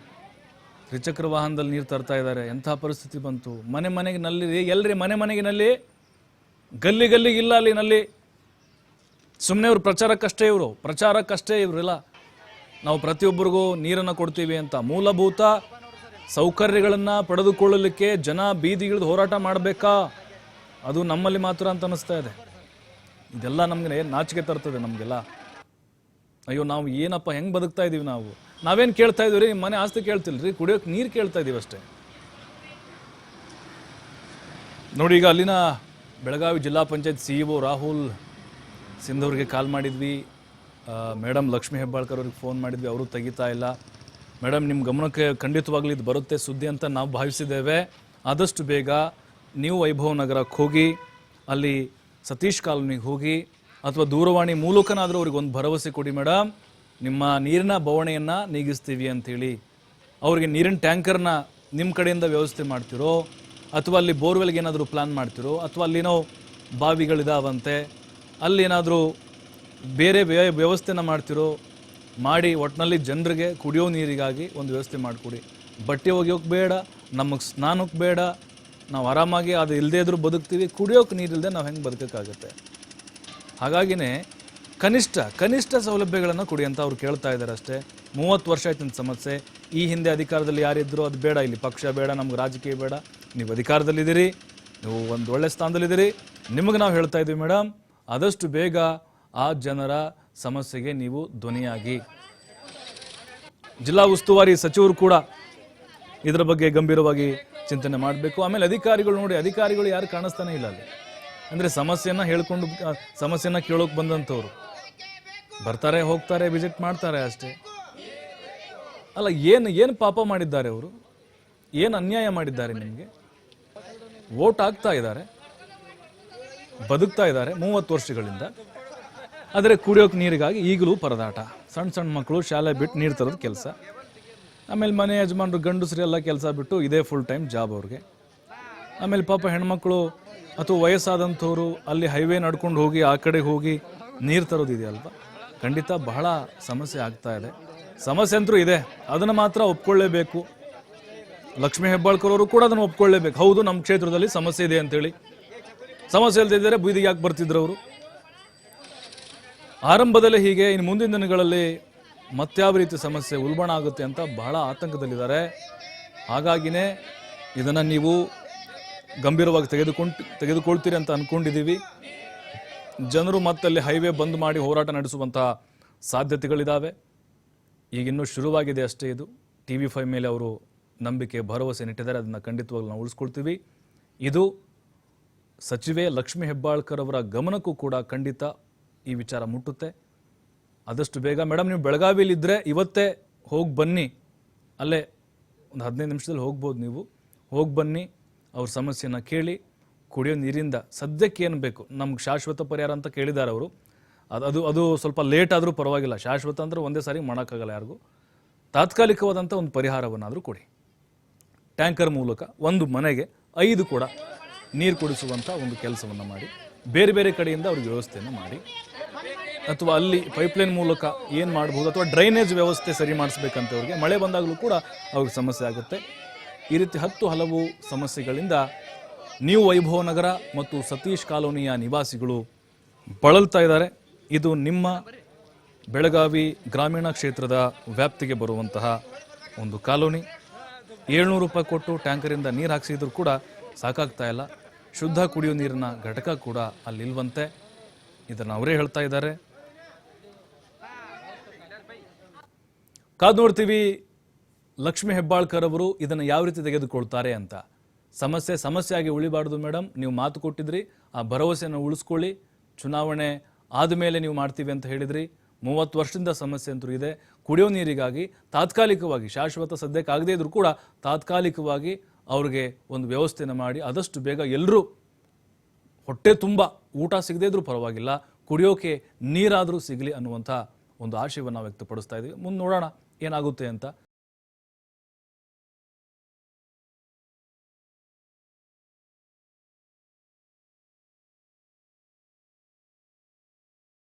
ತ್ರಿಚಕ್ರ ವಾಹನದಲ್ಲಿ ನೀರು ತರ್ತಾ ಇದ್ದಾರೆ. ಎಂಥ ಪರಿಸ್ಥಿತಿ ಬಂತು? ಮನೆ ಮನೆಗೆ ನಲ್ಲಿ ಎಲ್ಲರಿ ಮನೆ ಮನೆಗೆ ನಲ್ಲಿ ಗಲ್ಲಿ ಗಲ್ಲಿಗೆ ಇಲ್ಲ ಅಲ್ಲಿ ನಲ್ಲಿ. ಸುಮ್ಮನೆ ಇವರು ಪ್ರಚಾರಕ್ಕಷ್ಟೇ ಇವರು. ಪ್ರಚಾರಕ್ಕಷ್ಟೇ ಇವರಿಲ್ಲ. ನಾವು ಪ್ರತಿಯೊಬ್ಬರಿಗೂ ನೀರನ್ನು ಕೊಡ್ತೀವಿ ಅಂತ. ಮೂಲಭೂತ ಸೌಕರ್ಯಗಳನ್ನು ಪಡೆದುಕೊಳ್ಳಲಿಕ್ಕೆ ಜನ ಬೀದಿಗಿಳಿದು ಹೋರಾಟ ಮಾಡಬೇಕಾ? ಅದು ನಮ್ಮಲ್ಲಿ ಮಾತ್ರ ಅಂತ ಅನ್ನಿಸ್ತಾ ಇದೆ. ಇದೆಲ್ಲ ನಮಗೆ ನಾಚಿಕೆ ತರ್ತದೆ ನಮಗೆಲ್ಲ. ಅಯ್ಯೋ, ನಾವು ಏನಪ್ಪ, ಹೆಂಗೆ ಬದುಕ್ತಾ ಇದ್ದೀವಿ ನಾವು? ನಾವೇನು ಕೇಳ್ತಾ ಇದೀವಿ ರೀ ಮನೆ ಆಸ್ತಿ ಕೇಳ್ತಿಲ್ರಿ? ಕುಡಿಯೋಕೆ ನೀರು ಕೇಳ್ತಾ ಇದ್ದೀವಿ ಅಷ್ಟೇ. ನೋಡಿ, ಈಗ ಅಲ್ಲಿನ ಬೆಳಗಾವಿ ಜಿಲ್ಲಾ ಪಂಚಾಯತ್ ಸಿ ಒ ರಾಹುಲ್ ಸಿಂಧೂರಿಗೆ ಕಾಲ್ ಮಾಡಿದ್ವಿ. ಮೇಡಮ್ ಲಕ್ಷ್ಮೀ ಹೆಬ್ಬಾಳ್ಕರ್ ಅವ್ರಿಗೆ ಫೋನ್ ಮಾಡಿದ್ವಿ. ಅವರು ತೆಗಿತಾ ಇಲ್ಲ. ಮೇಡಮ್ ನಿಮ್ಮ ಗಮನಕ್ಕೆ ಖಂಡಿತವಾಗ್ಲಿ ಇದು ಬರುತ್ತೆ ಸುದ್ದಿ ಅಂತ ನಾವು ಭಾವಿಸಿದ್ದೇವೆ. ಆದಷ್ಟು ಬೇಗ ನೀವು ವೈಭವ್ ನಗರಕ್ಕೆ ಹೋಗಿ, ಅಲ್ಲಿ ಸತೀಶ್ ಕಾಲೋನಿಗೆ ಹೋಗಿ, ಅಥವಾ ದೂರವಾಣಿ ಮೂಲಕನಾದರೂ ಅವ್ರಿಗೆ ಒಂದು ಭರವಸೆ ಕೊಡಿ ಮೇಡಮ್ ನಿಮ್ಮ ನೀರಿನ ಬವಣೆಯನ್ನು ನೀಗಿಸ್ತೀವಿ ಅಂಥೇಳಿ ಅವ್ರಿಗೆ ನೀರಿನ ಟ್ಯಾಂಕರ್ನ ನಿಮ್ಮ ಕಡೆಯಿಂದ ವ್ಯವಸ್ಥೆ ಮಾಡ್ತಿರೋ, ಅಥವಾ ಅಲ್ಲಿ ಬೋರ್ವೆಲ್ಗೆ ಏನಾದರೂ ಪ್ಲಾನ್ ಮಾಡ್ತಿರೋ, ಅಥವಾ ಅಲ್ಲಿನೋ ಬಾವಿಗಳಿದಾವಂತೆ, ಅಲ್ಲಿ ಏನಾದರೂ ಬೇರೆ ವ್ಯ- ವ್ಯವಸ್ಥೆನ ಮಾಡ್ತಿರೋ, ಮಾಡಿ ಒಟ್ಟಿನಲ್ಲಿ ಜನರಿಗೆ ಕುಡಿಯೋ ನೀರಿಗಾಗಿ ಒಂದು ವ್ಯವಸ್ಥೆ ಮಾಡಿಕೊಡಿ. ಬಟ್ಟೆ ಒಗೆಯೋಕೆ ಬೇಡ, ನಮಗೆ ಸ್ನಾನಕ್ಕೆ ಬೇಡ, ನಾವು ಆರಾಮಾಗಿ ಅದು ಇಲ್ಲದೇ ಇದ್ರೂ ಬದುಕ್ತೀವಿ, ಕುಡಿಯೋಕೆ ನೀರಿಲ್ಲದೆ ನಾವು ಹೆಂಗೆ ಬದುಕೋಕ್ಕಾಗುತ್ತೆ? ಹಾಗಾಗಿನೇ ಕನಿಷ್ಠ ಕನಿಷ್ಠ ಸೌಲಭ್ಯಗಳನ್ನು ಕೊಡಿ ಅಂತ ಅವ್ರು ಕೇಳ್ತಾ ಇದ್ದಾರೆ ಅಷ್ಟೇ. ಮೂವತ್ತು ವರ್ಷ ಆಯ್ತು ಸಮಸ್ಯೆ. ಈ ಹಿಂದೆ ಅಧಿಕಾರದಲ್ಲಿ ಯಾರಿದ್ರು ಅದು ಬೇಡ. ಇಲ್ಲಿ ಪಕ್ಷ ಬೇಡ, ನಮ್ಗೆ ರಾಜಕೀಯ ಬೇಡ. ನೀವು ಅಧಿಕಾರದಲ್ಲಿದ್ದೀರಿ ನೀವು ಒಂದು ಒಳ್ಳೆ ಸ್ಥಾನದಲ್ಲಿದ್ದೀರಿ ನಿಮಗೆ ನಾವು ಹೇಳ್ತಾ ಇದ್ದೀವಿ ಮೇಡಮ್ ಆದಷ್ಟು ಬೇಗ ಆ ಜನರ ಸಮಸ್ಯೆಗೆ ನೀವು ಧ್ವನಿಯಾಗಿ. ಜಿಲ್ಲಾ ಉಸ್ತುವಾರಿ ಸಚಿವರು ಕೂಡ ಇದರ ಬಗ್ಗೆ ಗಂಭೀರವಾಗಿ ಚಿಂತನೆ ಮಾಡಬೇಕು. ಆಮೇಲೆ ಅಧಿಕಾರಿಗಳು ನೋಡಿ, ಅಧಿಕಾರಿಗಳು ಯಾರು ಕಾಣಿಸ್ತಾನೆ ಇಲ್ಲ ಅಲ್ಲಿ. ಅಂದರೆ ಸಮಸ್ಯೆಯನ್ನು ಹೇಳ್ಕೊಂಡು ಸಮಸ್ಯೆನ ಕೇಳೋಕೆ ಬಂದಂಥವ್ರು. ಬರ್ತಾರೆ, ಹೋಗ್ತಾರೆ ವಿಸಿಟ್ ಮಾಡ್ತಾರೆ ಅಷ್ಟೇ. ಅಲ್ಲ, ಏನು ಏನು ಪಾಪ ಮಾಡಿದ್ದಾರೆ ಅವರು? ಏನು ಅನ್ಯಾಯ ಮಾಡಿದ್ದಾರೆ ನಿಮಗೆ? ವೋಟ್ ಆಗ್ತಾ ಇದ್ದಾರೆ, ಬದುಕ್ತಾ ಇದ್ದಾರೆ ಮೂವತ್ತು ವರ್ಷಗಳಿಂದ. ಆದರೆ ಕುಡಿಯೋಕೆ ನೀರಿಗಾಗಿ ಈಗಲೂ ಪರದಾಟ. ಸಣ್ಣ ಸಣ್ಣ ಮಕ್ಕಳು ಶಾಲೆ ಬಿಟ್ಟು ನೀರು ತರೋದು ಕೆಲಸ. ಆಮೇಲೆ ಮನೆ ಯಜಮಾನರು ಗಂಡಸರು ಎಲ್ಲ ಕೆಲಸ ಬಿಟ್ಟು ಇದೇ ಫುಲ್ ಟೈಮ್ ಜಾಬ್ ಅವ್ರಿಗೆ. ಆಮೇಲೆ ಪಾಪ ಹೆಣ್ಮಕ್ಳು ಅಥವಾ ವಯಸ್ಸಾದಂಥವ್ರು ಅಲ್ಲಿ ಹೈವೇ ನಡ್ಕೊಂಡು ಹೋಗಿ, ಆ ಕಡೆ ಹೋಗಿ ನೀರು ತರೋದಿದೆಯಲ್ವ ಖಂಡಿತ ಬಹಳ ಸಮಸ್ಯೆ ಆಗ್ತಾ ಇದೆ. ಸಮಸ್ಯೆ ಅಂತೂ ಇದೆ. ಅದನ್ನು ಮಾತ್ರ ಒಪ್ಕೊಳ್ಳೇಬೇಕು. ಲಕ್ಷ್ಮೀ ಹೆಬ್ಬಾಳ್ಕರ್ ಅವರು ಕೂಡ ಅದನ್ನು ಒಪ್ಕೊಳ್ಳೇಬೇಕು. ಹೌದು ನಮ್ಮ ಕ್ಷೇತ್ರದಲ್ಲಿ ಸಮಸ್ಯೆ ಇದೆ ಅಂತೇಳಿ. ಸಮಸ್ಯೆ ಇಲ್ಲದಿದ್ದರೆ ಬೀದಿಗೆ ಯಾಕೆ ಬರ್ತಿದ್ರು ಅವರು? ಆರಂಭದಲ್ಲಿ ಹೀಗೆ, ಇನ್ನು ಮುಂದಿನ ದಿನಗಳಲ್ಲಿ ಮತ್ಯಾವ ರೀತಿ ಸಮಸ್ಯೆ ಉಲ್ಬಣ ಆಗುತ್ತೆ ಅಂತ ಬಹಳ ಆತಂಕದಲ್ಲಿದ್ದಾರೆ. ಹಾಗಾಗಿನೇ ಇದನ್ನು ನೀವು ಗಂಭೀರವಾಗಿ ತೆಗೆದುಕೊಂಡು ತೆಗೆದುಕೊಳ್ತೀರಿ ಅಂತ ಅಂದ್ಕೊಂಡಿದ್ದೀವಿ ಜನರು ಮತ್ತಲ್ಲಿ ಹೈವೇ ಬಂದ್ ಮಾಡಿ ಹೋರಾಟ ನಡೆಸುವಂತಹ ಸಾಧ್ಯತೆಗಳಿದ್ದಾವೆ ಈಗಿನ್ನೂ ಶುರುವಾಗಿದೆ ಅಷ್ಟೇ ಇದು. ಟಿ ವಿ ಫೈವ್ ಮೇಲೆ ಅವರು ನಂಬಿಕೆ, ಭರವಸೆ ನೆಟ್ಟಿದ್ದಾರೆ. ಅದನ್ನು ಖಂಡಿತವಾಗ್ಲೂ ನಾವು ಉಳಿಸ್ಕೊಳ್ತೀವಿ. ಇದು ಸಚಿವೆ ಲಕ್ಷ್ಮಿ ಹೆಬ್ಬಾಳ್ಕರ್ ಅವರ ಗಮನಕ್ಕೂ ಕೂಡ ಖಂಡಿತ ಈ ವಿಚಾರ ಮುಟ್ಟುತ್ತೆ. ಆದಷ್ಟು ಬೇಗ ಮೇಡಮ್ ನೀವು ಬೆಳಗಾವಿಲಿದ್ದರೆ ಇವತ್ತೇ ಹೋಗಿ ಬನ್ನಿ. ಅಲ್ಲೇ ಒಂದು ಹದಿನೈದು ನಿಮಿಷದಲ್ಲಿ ಹೋಗ್ಬೋದು ನೀವು. ಹೋಗಿ ಬನ್ನಿ, ಅವ್ರ ಸಮಸ್ಯೆನ ಕೇಳಿ. ಕುಡಿಯೋ ನೀರಿಂದ ಸದ್ಯಕ್ಕೆ ಏನು ಬೇಕು? ನಮ್ಗೆ ಶಾಶ್ವತ ಪರಿಹಾರ ಅಂತ ಕೇಳಿದ್ದಾರೆ ಅವರು. ಅದು ಅದು ಅದು ಸ್ವಲ್ಪ ಲೇಟ್ ಆದರೂ ಪರವಾಗಿಲ್ಲ. ಶಾಶ್ವತ ಅಂದರೆ ಒಂದೇ ಸಾರಿ ಮಾಡೋಕ್ಕಾಗಲ್ಲ ಯಾರಿಗೂ. ತಾತ್ಕಾಲಿಕವಾದಂಥ ಒಂದು ಪರಿಹಾರವನ್ನಾದರೂ ಕೊಡಿ. ಟ್ಯಾಂಕರ್ ಮೂಲಕ ಒಂದು ಮನೆಗೆ ಐದು ಕೂಡ ನೀರು ಕುಡಿಸುವಂಥ ಒಂದು ಕೆಲಸವನ್ನು ಮಾಡಿ. ಬೇರೆ ಬೇರೆ ಕಡೆಯಿಂದ ಅವ್ರಿಗೆ ವ್ಯವಸ್ಥೆಯನ್ನು ಮಾಡಿ. ಅಥವಾ ಅಲ್ಲಿ ಪೈಪ್ಲೈನ್ ಮೂಲಕ ಏನು ಮಾಡ್ಬೋದು? ಅಥವಾ ಡ್ರೈನೇಜ್ ವ್ಯವಸ್ಥೆ ಸರಿ ಮಾಡಿಸ್ಬೇಕಂತ ಅವ್ರಿಗೆ. ಮಳೆ ಬಂದಾಗಲೂ ಕೂಡ ಅವ್ರಿಗೆ ಸಮಸ್ಯೆ ಆಗುತ್ತೆ. ಈ ರೀತಿ ಹತ್ತು ಹಲವು ಸಮಸ್ಯೆಗಳಿಂದ ನ್ಯೂ ವೈಭವ ನಗರ ಮತ್ತು ಸತೀಶ್ ಕಾಲೋನಿಯ ನಿವಾಸಿಗಳು ಬಳಲ್ತಾ ಇದ್ದಾರೆ. ಇದು ನಿಮ್ಮ ಬೆಳಗಾವಿ ಗ್ರಾಮೀಣ ಕ್ಷೇತ್ರದ ವ್ಯಾಪ್ತಿಗೆ ಬರುವಂತಹ ಒಂದು ಕಾಲೋನಿ. ಏಳ್ನೂರು ರೂಪಾಯಿ ಕೊಟ್ಟು ಟ್ಯಾಂಕರಿಂದ ನೀರು ಹಾಕ್ಸಿದ್ರು ಕೂಡ ಸಾಕಾಗ್ತಾ ಇಲ್ಲ. ಶುದ್ಧ ಕುಡಿಯೋ ನೀರಿನ ಘಟಕ ಕೂಡ ಅಲ್ಲಿಲ್ವಂತೆ ಇದನ್ನು ಅವರೇ ಹೇಳ್ತಾ ಇದ್ದಾರೆ. ಕಾದು ನೋಡ್ತೀವಿ, ಲಕ್ಷ್ಮಿ ಹೆಬ್ಬಾಳ್ಕರ್ ಅವರು ಇದನ್ನು ಯಾವ ರೀತಿ ತೆಗೆದುಕೊಳ್ತಾರೆ ಅಂತ. ಸಮಸ್ಯೆ ಸಮಸ್ಯೆಯಾಗಿ ಉಳಿಬಾರ್ದು ಮೇಡಮ್. ನೀವು ಮಾತು ಕೊಟ್ಟಿದ್ರಿ, ಆ ಭರವಸೆಯನ್ನು ಉಳಿಸ್ಕೊಳ್ಳಿ. ಚುನಾವಣೆ ಆದಮೇಲೆ ನೀವು ಮಾಡ್ತೀವಿ ಅಂತ ಹೇಳಿದ್ರಿ. ಮೂವತ್ತು ವರ್ಷದಿಂದ ಸಮಸ್ಯೆ ಅಂತೂ ಇದೆ. ಕುಡಿಯೋ ನೀರಿಗಾಗಿ ತಾತ್ಕಾಲಿಕವಾಗಿ, ಶಾಶ್ವತ ಸದ್ಯಕ್ಕೆ ಆಗದೇ ಇದ್ರೂ ಕೂಡ ತಾತ್ಕಾಲಿಕವಾಗಿ ಅವ್ರಿಗೆ ಒಂದು ವ್ಯವಸ್ಥೆನ ಮಾಡಿ, ಆದಷ್ಟು ಬೇಗ ಎಲ್ಲರೂ ಹೊಟ್ಟೆ ತುಂಬ, ಊಟ ಸಿಗದೇ ಇದ್ರೂ ಪರವಾಗಿಲ್ಲ, ಕುಡಿಯೋಕೆ ನೀರಾದರೂ ಸಿಗಲಿ ಅನ್ನುವಂಥ ಒಂದು ಆಶಯವನ್ನು ನಾವು ವ್ಯಕ್ತಪಡಿಸ್ತಾ ಇದ್ದೀವಿ. ಮುಂದೆ ನೋಡೋಣ ಏನಾಗುತ್ತೆ ಅಂತ.